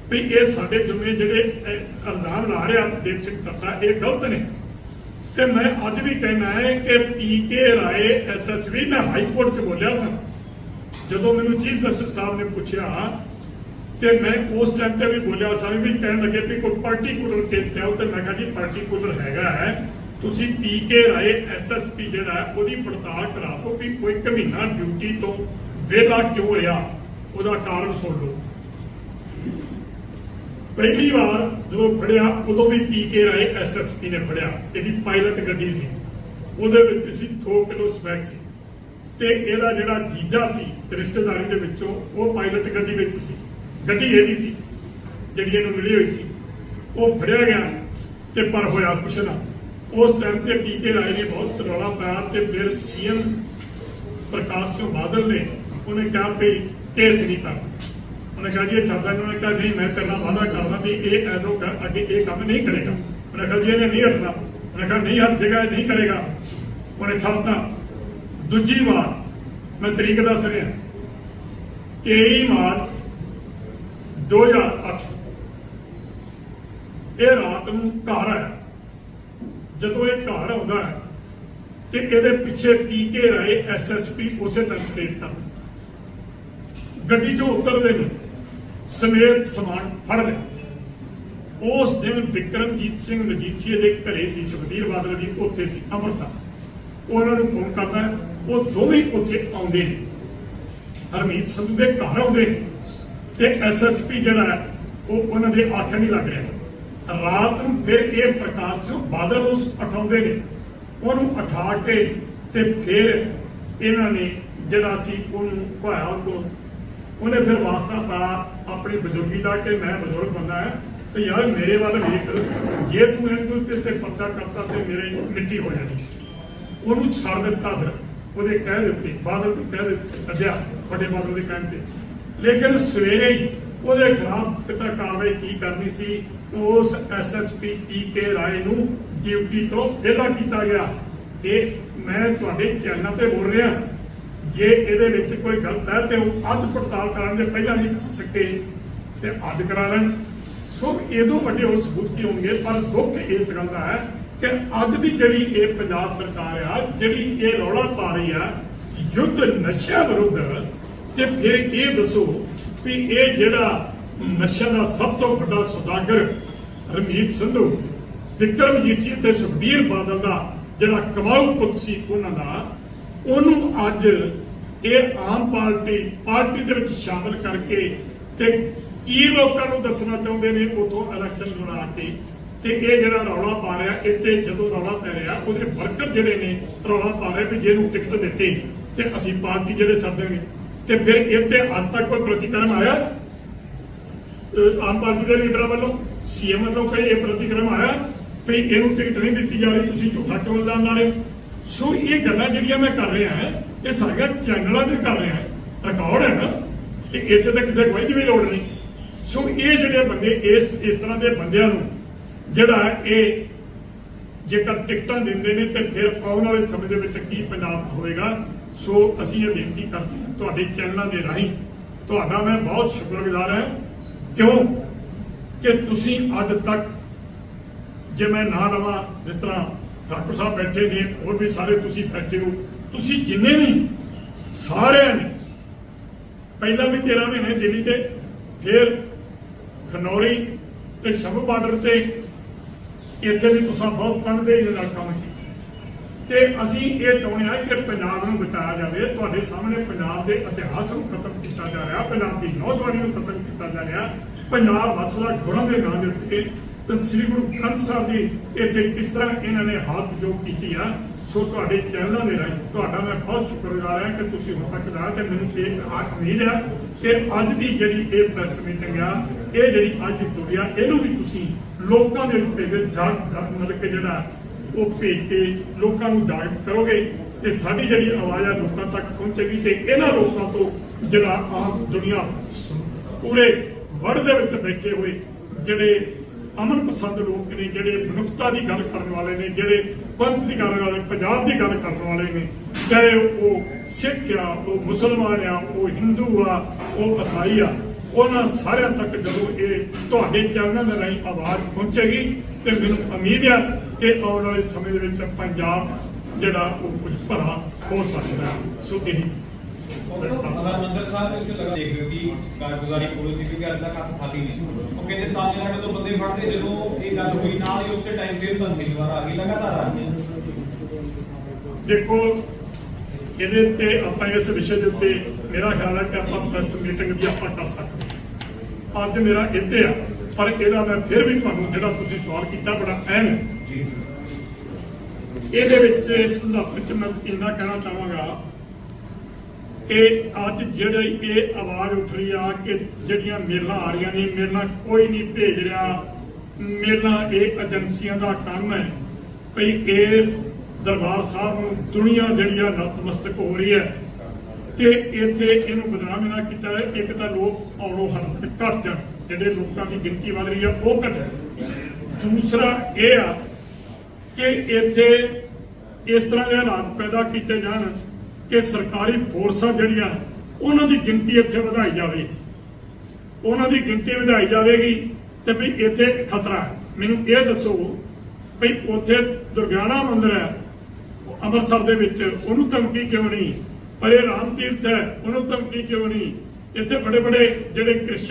ਵੀ ਇਹ ਸਾਡੇ ਜੁਮੇ ਜਿਹੜੇ ਇਲਜ਼ਾਮ ਲਾ ਰਿਹਾ ਦੇਵ ਸਿੰਘ ਸਰਸਾ ਇਹ ਗਲਤ ਨੇ। ਤੇ ਮੈਂ ਅੱਜ ਵੀ ਕਹਿਣਾ ਹੈ ਕਿ ਪੀਕੇ ਰਾਏ ਐਸਐਸਵੀ ਮੈਂ ਹਾਈ ਕੋਰਟ 'ਚ ਬੋਲਿਆ ਸੀ। ਜਦੋਂ ਮੈਨੂੰ ਚੀਫ ਜਸਟਿਸ ਸਾਹਿਬ ਨੇ ਪੁੱਛਿਆ ਤੇ ਮੈਂ ਉਸ ਟਾਈਮ ਤੇ ਵੀ ਬੋਲਿਆ ਸੀ ਵੀ ਕਹਿਣ ਲੱਗੇ ਵੀ ਕੋਈ ਪਾਰਟਿਕੂਲਰ ਕੇਸ ਤੇ ਤੇ ਮੈਂ ਕਿਹਾ ਜੀ ਪਾਰਟਿਕੂਲਰ ਹੈਗਾ ਹੈ। ਤੁਸੀਂ ਪੀਕੇ ਰਾਏ ਐਸਐਸਪੀ ਜਿਹੜਾ ਉਹਦੀ ਪੜਤਾਲ ਕਰਾ ਦਿਓ ਵੀ ਕੋਈ ਇੱਕ ਡਿਊਟੀ ਤੋਂ ਵਿਹਲਾ ਕਿਉਂ ਰਿਹਾ? ਉਹਦਾ ਕਾਰਨ ਸੁਣ ਲਓ। ਪਹਿਲੀ ਵਾਰ ਜਦੋਂ ਫੜਿਆ, ਉਦੋਂ ਵੀ ਪੀਕੇ ਰਾਏ ਐਸਐਸਪੀ ਨੇ ਫੜਿਆ। ਇਹਦੀ ਪਾਇਲਟ ਗੱਡੀ ਸੀ। ਉਹਦੇ ਵਿੱਚ ਸੀ 2 ਕਿਲੋ ਸਮੈਕ ਸੀ। ਤੇ ਇਹਦਾ ਜਿਹੜਾ ਜੀਜਾ ਸੀ ਰਿਸ਼ਤੇਦਾਰੀ ਦੇ ਵਿੱਚੋਂ, ਉਹ ਪਾਇਲਟ ਗੱਡੀ ਵਿੱਚ ਸੀ। ਗੱਡੀ ਇਹਦੀ ਸੀ, ਜਿਹੜੀ ਇਹਨੂੰ ਮਿਲੀ ਹੋਈ ਸੀ। ਉਹ ਫੜਿਆ ਗਿਆ ਤੇ ਪਰ ਹੋਇਆ ਕੁਛ ਨਾ। ਉਸ ਟਾਈਮ ਤੇ ਪੀਕੇ ਰਾਏ ਨੇ ਬਹੁਤ ਰੌਲਾ ਪਾਇਆ ਤੇ ਫਿਰ ਸੀਐਮ ਪ੍ਰਕਾਸ਼ ਸਿੰਘ ਬਾਦਲ ਨੇ ਉਹਨੇ ਕਿਹਾ ਵੀ ਕੇਸ ਨਹੀਂ ਕਰਨਾ। ਉਹਨੇ ਕਿਹਾ ਜੀ, ਇਹ ਚੱਲਦਾ ਉਹਨੇ ਕਿਹਾ, ਨਹੀਂ, ਮੈਂ ਕਰਨਾ ਵਾਅਦਾ ਕਰਦਾ ਵੀ ਇਹ ਐਦੋਂ ਅੱਗੇ ਇਹ ਕੰਮ ਨਹੀਂ ਕਰੇਗਾ। ਉਹਨੇ ਕਿਹਾ ਜੀ, ਇਹਨੇ ਨਹੀਂ ਹਟਣਾ। ਉਹਨੇ ਕਿਹਾ, ਨਹੀਂ ਹਟ ਜੇਗਾ ਇਹ ਨਹੀਂ ਕਰੇਗਾ। ਉਹਨੇ ਛੱਡਤਾ। ਦੂਜੀ ਵਾਰ ਮੈਂ ਤਰੀਕ ਦੱਸ ਰਿਹਾ। 23 ਮਾਰਚ 2008 ਇਹ ਰਾਤ ਨੂੰ ਘਰ ਆਇਆ। ਜਦੋਂ ਇਹ ਘਰ ਆਉਂਦਾ ਹੈ ਤੇ ਇਹਦੇ ਪਿੱਛੇ ਪੀਕੇ ਰਾਏ ਐਸਐਸਪੀ ਉਸੇ ਤਰ੍ਹਾਂ ਟ੍ਰੇਡ ਕਰਦਾ ਗੱਡੀ 'ਚੋਂ ਉਤਰਦੇ ਨੇ ਸਮੇਤ ਸਮਾਨ ਫੜ ਲੈ ਉਸ ਦਿਨ ਵਿਕਰਮਜੀਤ ਸਿੰਘ ਮਜੀਠੀਏ ਦੇ ਘਰੇ ਸੀ ਸੁਖਬੀਰ ਬਾਦਲ ਜੀ ਉੱਥੇ ਸੀ, ਅੰਮ੍ਰਿਤਸਰ ਉਹਨਾਂ ਨੂੰ ਫੋਨ ਕਰਦਾ ਉਹ ਦੋਵੇਂ ਉੱਥੇ ਆਉਂਦੇ ਨੇ। ਹਰਮੀਤ ਸੰਧੂ ਦੇ ਘਰ ਆਉਂਦੇ ਨੇ ਤੇ ਐਸਐਸਪੀ ਜਿਹੜਾ ਉਹ ਉਹਨਾਂ ਦੇ ਹੱਥ ਨਹੀਂ ਲੱਗ ਰਿਹਾ। ਰਾਤ ਨੂੰ ਫਿਰ ਇਹ ਪ੍ਰਕਾਸ਼ ਸਿੰਘ ਬਾਦਲ ਉਸ ਉਠਾਉਂਦੇ ਨੇ। ਉਹਨੂੰ ਉਠਾ ਕੇ ਤੇ ਫਿਰ ਇਹਨਾਂ ਨੇ ਜਿਹੜਾ ਸੀ ਉਹਨੂੰ ਭਾਇਆ ਉਹਨੂੰ ਉਹਨੇ ਫਿਰ ਵਾਸਤਾ ਪਾਇਆ ਆਪਣੀ ਬਜ਼ੁਰਗੀ ਦਾ ਕਿ ਮੈਂ ਬਜ਼ੁਰਗ ਬੰਦਾ ਹੈ ਤੇ ਯਾਰ ਮੇਰੇ ਵੱਲ ਵੇਖ, ਜੇ ਤੂੰ ਇਹਨੂੰ ਤੇ ਪਰਚਾ ਕਰਤਾ ਤੇ ਮੇਰੇ ਮਿੱਟੀ ਹੋ ਜਾਣੀ। ਉਹਨੂੰ ਛੱਡ ਦਿੱਤਾ ਫਿਰ। ਉਹਦੇ ਕਹਿ ਦਿੱਤੇ ਬਾਦਲ ਨੂੰ ਕਹਿ ਦਿੱਤੇ ਛੱਡਿਆ ਵੱਡੇ ਬਾਦਲ ਦੇ ਕਹਿਣ ਤੇ। ਲੇਕਿਨ ਸਵੇਰੇ ਹੀ ਉਹਦੇ ਖਿਲਾਫ ਕਿਤਾ ਕਾਰਵਾਈ ਕੀ ਕਰਨੀ ਸੀ? ਉਸ ਐਸਐਸਪੀ ਪੀਕੇ ਰਾਏ ਨੂੰ ਡਿਊਟੀ ਤੋਂ ਵਿਹਲਾ ਕੀਤਾ ਗਿਆ। ਇਹ ਮੈਂ ਤੁਹਾਡੇ ਚੈਨਲ ਤੇ ਬੋਲ ਰਿਹਾ। ਜੇ ਇਹਦੇ ਵਿੱਚ ਕੋਈ ਗਲਤ ਹੈ ਤੇ ਉਹ ਅੱਜ ਪੜਤਾਲ ਕਰਨ ਦੇ ਪਹਿਲਾਂ ਨਹੀਂ ਕਰ ਸਕਦੇ। ਤੇ ਅੱਜ ਕਰਾ ਲੈਣ। ਸੋ ਇਹਦੋਂ ਵੱਡੇ ਹੋਰ ਸਬੂਤ ਕੀ ਹੋਣਗੇ? ਪਰ ਦੁੱਖ ਇਸ ਗੱਲ ਦਾ ਹੈ ਕਿ ਅੱਜ ਦੀ ਜਿਹੜੀ ਇਹ ਪੰਜਾਬ ਸਰਕਾਰ ਆ, ਜਿਹੜੀ ਇਹ ਰੌਲਾ ਪਾ ਰਹੀ ਆ, ਯੁੱਧ ਨਸ਼ਿਆਂ ਵਿਰੁੱਧ, ਤੇ ਫਿਰ ਇਹ ਦੱਸੋ ਵੀ ਇਹ ਜਿਹੜਾ ਨਸ਼ਿਆਂ ਦਾ ਸਭ ਤੋਂ ਵੱਡਾ ਸੌਦਾਗਰ ਰਮੀਤ ਸੰਧੂ ਵਿਕਰਮ ਜੀਠੀ ਤੇ ਸੁਖਬੀਰ ਬਾਦਲ ਦਾ ਜਿਹੜਾ ਕਮਾਊ ਪੁੱਤ ਸੀ ਉਹਨਾਂ ਦਾ, ਉਹਨੂੰ ਅੱਜ ਇਹ ਆਮ ਪਾਰਟੀ ਪਾਰਟੀ ਦੇ ਵਿੱਚ ਸ਼ਾਮਲ ਕਰਕੇ ਤੇ ਕੀ ਲੋਕਾਂ ਨੂੰ ਦੱਸਣਾ ਚਾਹੁੰਦੇ ਨੇ ਉਥੋਂ ਇਲੈਕਸ਼ਨ ਲੜਾ ਕੇ? ਤੇ ਇਹ ਜਿਹੜਾ ਰੌਲਾ ਪਾ ਰਿਹਾ, ਇੱਥੇ ਜਦੋਂ ਰੌਲਾ ਪੈ ਰਿਹਾ, ਉਹਦੇ ਵਰਕਰ ਜਿਹੜੇ ਨੇ ਰੌਲਾ ਪਾ ਰਹੇ ਵੀ ਜੇ ਇਹਨੂੰ ਟਿਕਟ ਦਿੱਤੀ ਤੇ ਅਸੀਂ ਪਾਰਟੀ ਜਿਹੜੇ ਛੱਡਾਂਗੇ ਤੇ ਫਿਰ ਇੱਥੇ ਅੱਜ ਤੱਕ ਕੋਈ ਪ੍ਰਤੀਕਰਮ ਆਇਆ? ਆਮ ਪਾਰਟੀ ਦੇ ਲੀਡਰਾਂ ਵੱਲੋਂ, ਸੀਐਮ ਵੱਲੋਂ ਕੋਈ ਇਹ ਪ੍ਰਤੀਕਰਮ ਆਇਆ ਵੀ ਇਹਨੂੰ ਟਿਕਟ ਨਹੀਂ ਦਿੱਤੀ ਜਾ ਰਹੀ, ਤੁਸੀਂ ਝੂਠਾ ਕਿਉਂ ਇਲਜ਼ਾਮ ਲਾ ਰਹੇ ਹੋ? ਸੋ ਇਹ ਗੱਲਾਂ ਜਿਹੜੀਆਂ ਮੈਂ ਕਰ ਰਿਹਾ ਹਾਂ, ਇਹ ਸਾਰੀਆਂ ਚੈਨਲਾਂ ਤੇ ਕਰ ਰਿਹਾ ਰਿਕਾਰਡ ਹੈ ਨਾ, ਤੇ ਇੱਥੇ ਤਾਂ ਕਿਸੇ ਕੋਈ ਦੀ ਵੀ ਲੋੜ ਨਹੀਂ। ਸੋ ਇਹ ਜਿਹੜੇ ਬੰਦੇ, ਇਸ ਇਸ ਤਰ੍ਹਾਂ ਦੇ ਬੰਦਿਆਂ ਨੂੰ ਜਿਹੜਾ ਇਹ ਜੇਕਰ ਟਿਕਟਾਂ ਦਿੰਦੇ ਨੇ ਤੇ ਫਿਰ ਆਉਣ ਵਾਲੇ ਸਮੇਂ ਦੇ ਵਿੱਚ ਕੀ ਪੰਜਾਬ ਹੋਵੇਗਾ, ਸੋ ਅਸੀਂ ਇਹ ਬੇਨਤੀ ਕਰਦੇ ਹਾਂ ਤੁਹਾਡੇ ਚੈਨਲਾਂ ਦੇ ਰਾਹੀਂ। ਤੁਹਾਡਾ ਮੈਂ ਬਹੁਤ ਸ਼ੁਕਰਗੁਜ਼ਾਰ ਹਾਂ। ਕਿਉਂ? ਕਿ ਤੁਸੀਂ ਅੱਜ ਤੱਕ ਜੇ ਮੈਂ ਨਾ ਲਵਾਂ, ਜਿਸ ਤਰ੍ਹਾਂ ਡਾਕਟਰ ਸਾਹਿਬ ਬੈਠੇ ਨੇ, ਹੋਰ ਵੀ ਸਾਰੇ ਤੁਸੀਂ ਬੈਠੇ ਹੋ, ਤੁਸੀਂ ਜਿੰਨੇ ਵੀ ਸਾਰਿਆਂ ਨੇ, ਪਹਿਲਾਂ ਵੀ 13 ਮਹੀਨੇ ਦਿੱਲੀ ਤੇ, ਫਿਰ ਖਨੌਰੀ ਤੇ ਸ਼ੰਭੂ ਬਾਰਡਰ ਤੇ ਇੱਥੇ ਵੀ ਤੁਸੀਂ ਬਹੁਤ ਤਣਦੇ ਇਹਦੇ ਕੰਮ ਕੀਤਾ। ਤੇ ਅਸੀਂ ਇਹ ਚਾਹੁੰਦੇ ਹਾਂ ਕਿ ਪੰਜਾਬ ਨੂੰ ਬਚਾਇਆ ਜਾਵੇ। ਤੁਹਾਡੇ ਸਾਹਮਣੇ ਪੰਜਾਬ ਦੇ ਇਤਿਹਾਸ ਨੂੰ ਖਤਮ ਕੀਤਾ ਜਾ ਰਿਹਾ। ਪੰਜਾਬ ਦੀ ਨੌਜਵਾਨੀ ਨੂੰ ਖਤਮ ਕੀਤਾ ਜਾ ਰਿਹਾ। ਪੰਜਾਬ ਮਸਲਾ ਗੁਰਾਂ ਦੇ ਨਾਂ ਦੇ ਉੱਤੇ ਤਾਂ ਸ੍ਰੀ ਗੁਰੂ ਗ੍ਰੰਥ ਸਾਹਿਬ ਜੀ ਇੱਥੇ ਕਿਸ ਤਰ੍ਹਾਂ ਇਹਨਾਂ ਨੇ ਹੱਥ ਜੋ ਕੀਤੀ ਆ, ਸੋ ਤੁਹਾਡੇ ਚੈਨਲਾਂ ਦੇ ਰਾਹੀਂ ਤੁਹਾਡਾ ਮੈਂ ਬਹੁਤ ਸ਼ੁਕਰਗੁਜ਼ਾਰ ਹਾਂ ਕਿ ਤੁਸੀਂ ਹੁਣ ਤੱਕ ਲਾਇਆ ਤੇ ਮੈਨੂੰ ਇਹ ਆਖ ਨਹੀਂ ਰਿਹਾ ਕਿ ਅੱਜ ਦੀ ਜਿਹੜੀ ਇਹ ਪ੍ਰੈਸ ਮੀਟਿੰਗ ਆ, ਇਹ ਜਿਹੜੀ ਅੱਜ ਦੀ ਇਹਨੂੰ ਵੀ ਤੁਸੀਂ ਲੋਕਾਂ ਦੇ ਉੱਤੇ ਦੇ ਜਾਗ ਜਾਗ- ਮਤਲਬ ਕਿ ਜਿਹੜਾ ਉਹ ਭੇਜ ਕੇ ਲੋਕਾਂ ਨੂੰ ਜਾਗਰੂਕ ਕਰੋਗੇ ਤੇ ਸਾਡੀ ਜਿਹੜੀ ਆਵਾਜ਼ ਆ ਲੋਕਾਂ ਤੱਕ ਪਹੁੰਚੇਗੀ ਤੇ ਇਹਨਾਂ ਲੋਕਾਂ ਤੋਂ ਜਿਹੜਾ ਆਮ ਦੁਨੀਆ ਪੂਰੇ ਵਰਲਡ ਦੇ ਵਿੱਚ ਬੈਠੇ ਹੋਏ ਜਿਹੜੇ ਅਮਨ ਪਸੰਦ ਲੋਕ ਨੇ, ਜਿਹੜੇ ਮਨੁੱਖਤਾ ਦੀ ਗੱਲ ਕਰਨ ਵਾਲੇ ਨੇ, ਜਿਹੜੇ ਪੰਥ ਦੀ ਗੱਲ ਵਾਲੇ, ਪੰਜਾਬ ਦੀ ਗੱਲ ਕਰਨ ਵਾਲੇ ਨੇ, ਚਾਹੇ ਉਹ ਸਿੱਖ ਆ, ਉਹ ਮੁਸਲਮਾਨ ਆ, ਉਹ ਹਿੰਦੂ ਆ, ਉਹ ਈਸਾਈ ਆ ਉਹਨਾਂ ਸਾਰਿਆਂ ਤੱਕ ਜਦੋਂ ਇਹ ਤੁਹਾਡੇ ਚੈਨਲਾਂ ਦੇ ਰਾਹੀਂ ਆਵਾਜ਼ ਪਹੁੰਚੇਗੀ ਤੇ ਮੈਨੂੰ ਉਮੀਦ ਆ ਕਿ ਆਉਣ ਵਾਲੇ ਸਮੇਂ ਦੇ ਵਿੱਚ ਪੰਜਾਬ ਜਿਹੜਾ ਉਹ ਕੁਝ ਭਲਾ ਹੋ ਸਕਦਾ ਹੈ। ਸੋ ਇਹ ਅਗਰ ਮੰਦਰ ਸਾਹਿਬ ਵਿੱਚ ਲਗਾ ਦੇਖ ਰਹੇ ਹੋ ਕਿ ਕਾਰਗੁਜ਼ਾਰੀ ਪੁਲਿਸ ਦੀ ਕਿਉਂਕਿ ਅੱਧਾ ਕੱਖ ਖਾਲੀ ਨਹੀਂ ਉਹ ਕਹਿੰਦੇ ਤਾਮਿਲਨਾਡੂ ਤੋਂ ਬੰਦੇ ਫੜਦੇ ਜਦੋਂ ਇਹ ਗੱਲ ਹੋਈ ਨਾਲ ਹੀ ਉਸੇ ਟਾਈਮ ਫਿਰ ਧਮਕੀ ਦੁਬਾਰਾ ਆ ਗਈ ਲਗਾਤਾਰ ਆ ਰਹੀ ਹੈ ਦੇਖੋ ਇਹਦੇ ਤੇ ਆਪਾਂ ਇਸ ਵਿਸ਼ੇ ਦੇ ਉੱਤੇ ਮੇਰਾ ਖਿਆਲ ਹੈ ਕਿ ਆਪਾਂ ਪ੍ਰੈਸ ਮੀਟਿੰਗ ਵੀ ਆਪਾਂ ਕਰ ਸਕਦੇ ਹਾਂ। ਅੱਜ ਮੇਰਾ ਇੱਥੇ ਆ ਪਰ ਇਹਦਾ ਮੈਂ ਫਿਰ ਵੀ ਤੁਹਾਨੂੰ ਜਿਹੜਾ ਤੁਸੀਂ ਸਵਾਲ ਕੀਤਾ ਬੜਾ ਅਹਿਮ ਹੈ। ਜੀ। ਇਹਦੇ ਵਿੱਚ ਇਸ ਸੰਦਰਭ ਵਿੱਚ ਮੈਂ ਇੰਨਾ ਕਹਿਣਾ ਚਾਹਾਂਗਾ ਕਿ ਅੱਜ ਜਿਹੜੀ ਇਹ ਆਵਾਜ਼ ਉੱਠ ਰਹੀ ਆ ਕਿ ਜਿਹੜੀਆਂ ਮੇਲਾਂ ਆ ਰਹੀਆਂ ਨੇ ਮੇਲਾਂ ਕੋਈ ਨਹੀਂ ਭੇਜ ਰਿਹਾ। ਮੇਲਾਂ ਇਹ ਏਜੰਸੀਆਂ ਦਾ ਕੰਮ ਹੈ। ਭਈ ਇਸ ਦਰਬਾਰ ਸਾਹਿਬ ਨੂੰ ਦੁਨੀਆ ਜਿਹੜੀ ਆ ਨਤਮਸਤਕ ਹੋ ਰਹੀ ਹੈ। ਤੇ ਇੱਥੇ ਇਹਨੂੰ ਬਦਨਾਮ ਨਾ ਕੀਤਾ ਹੈ। ਇੱਕ ਤਾਂ ਲੋਕ ਆਉਣੋਂ ਹਟ ਘੱਟ ਜਾਣ ਜਿਹੜੇ ਲੋਕਾਂ ਦੀ ਗਿਣਤੀ ਵੱਧ ਰਹੀ ਆ, ਉਹ ਘਟੇ ਦੂਸਰਾ ਇਹ ਆ ਕਿ ਇੱਥੇ ਇਸ ਤਰ੍ਹਾਂ ਦੇ ਹਾਲਾਤ ਪੈਦਾ ਕੀਤੇ ਜਾਣ ਕਿ ਸਰਕਾਰੀ ਫੋਰਸਾਂ ਜਿਹੜੀਆਂ, ਉਹਨਾਂ ਦੀ ਗਿਣਤੀ ਇੱਥੇ ਵਧਾਈ ਜਾਵੇ। ਉਹਨਾਂ ਦੀ ਗਿਣਤੀ ਵਧਾਈ ਜਾਵੇਗੀ ਤੇ ਵੀ ਇੱਥੇ ਖਤਰਾ ਹੈ। ਮੈਨੂੰ ਇਹ ਦੱਸੋ ਵੀ ਉੱਥੇ ਦੁਰਗਿਆਣਾ ਮੰਦਿਰ ਹੈ, ਅੰਮ੍ਰਿਤਸਰ ਦੇ ਵਿੱਚ, ਉਹਨੂੰ ਧਮਕੀ ਕਿਉਂ ਨਹੀਂ? ਪਰ ਇਹ ਰਾਮ ਤੀਰਥ ਹੈ ਉਹਨੂੰ ਧਮਕੀ ਕਿਉਂ ਨਹੀਂ? ਇੱਥੇ ਬੜੇ ਬੜੇ ਜਿਹੜੇ ਕ੍ਰਿਸਚਨ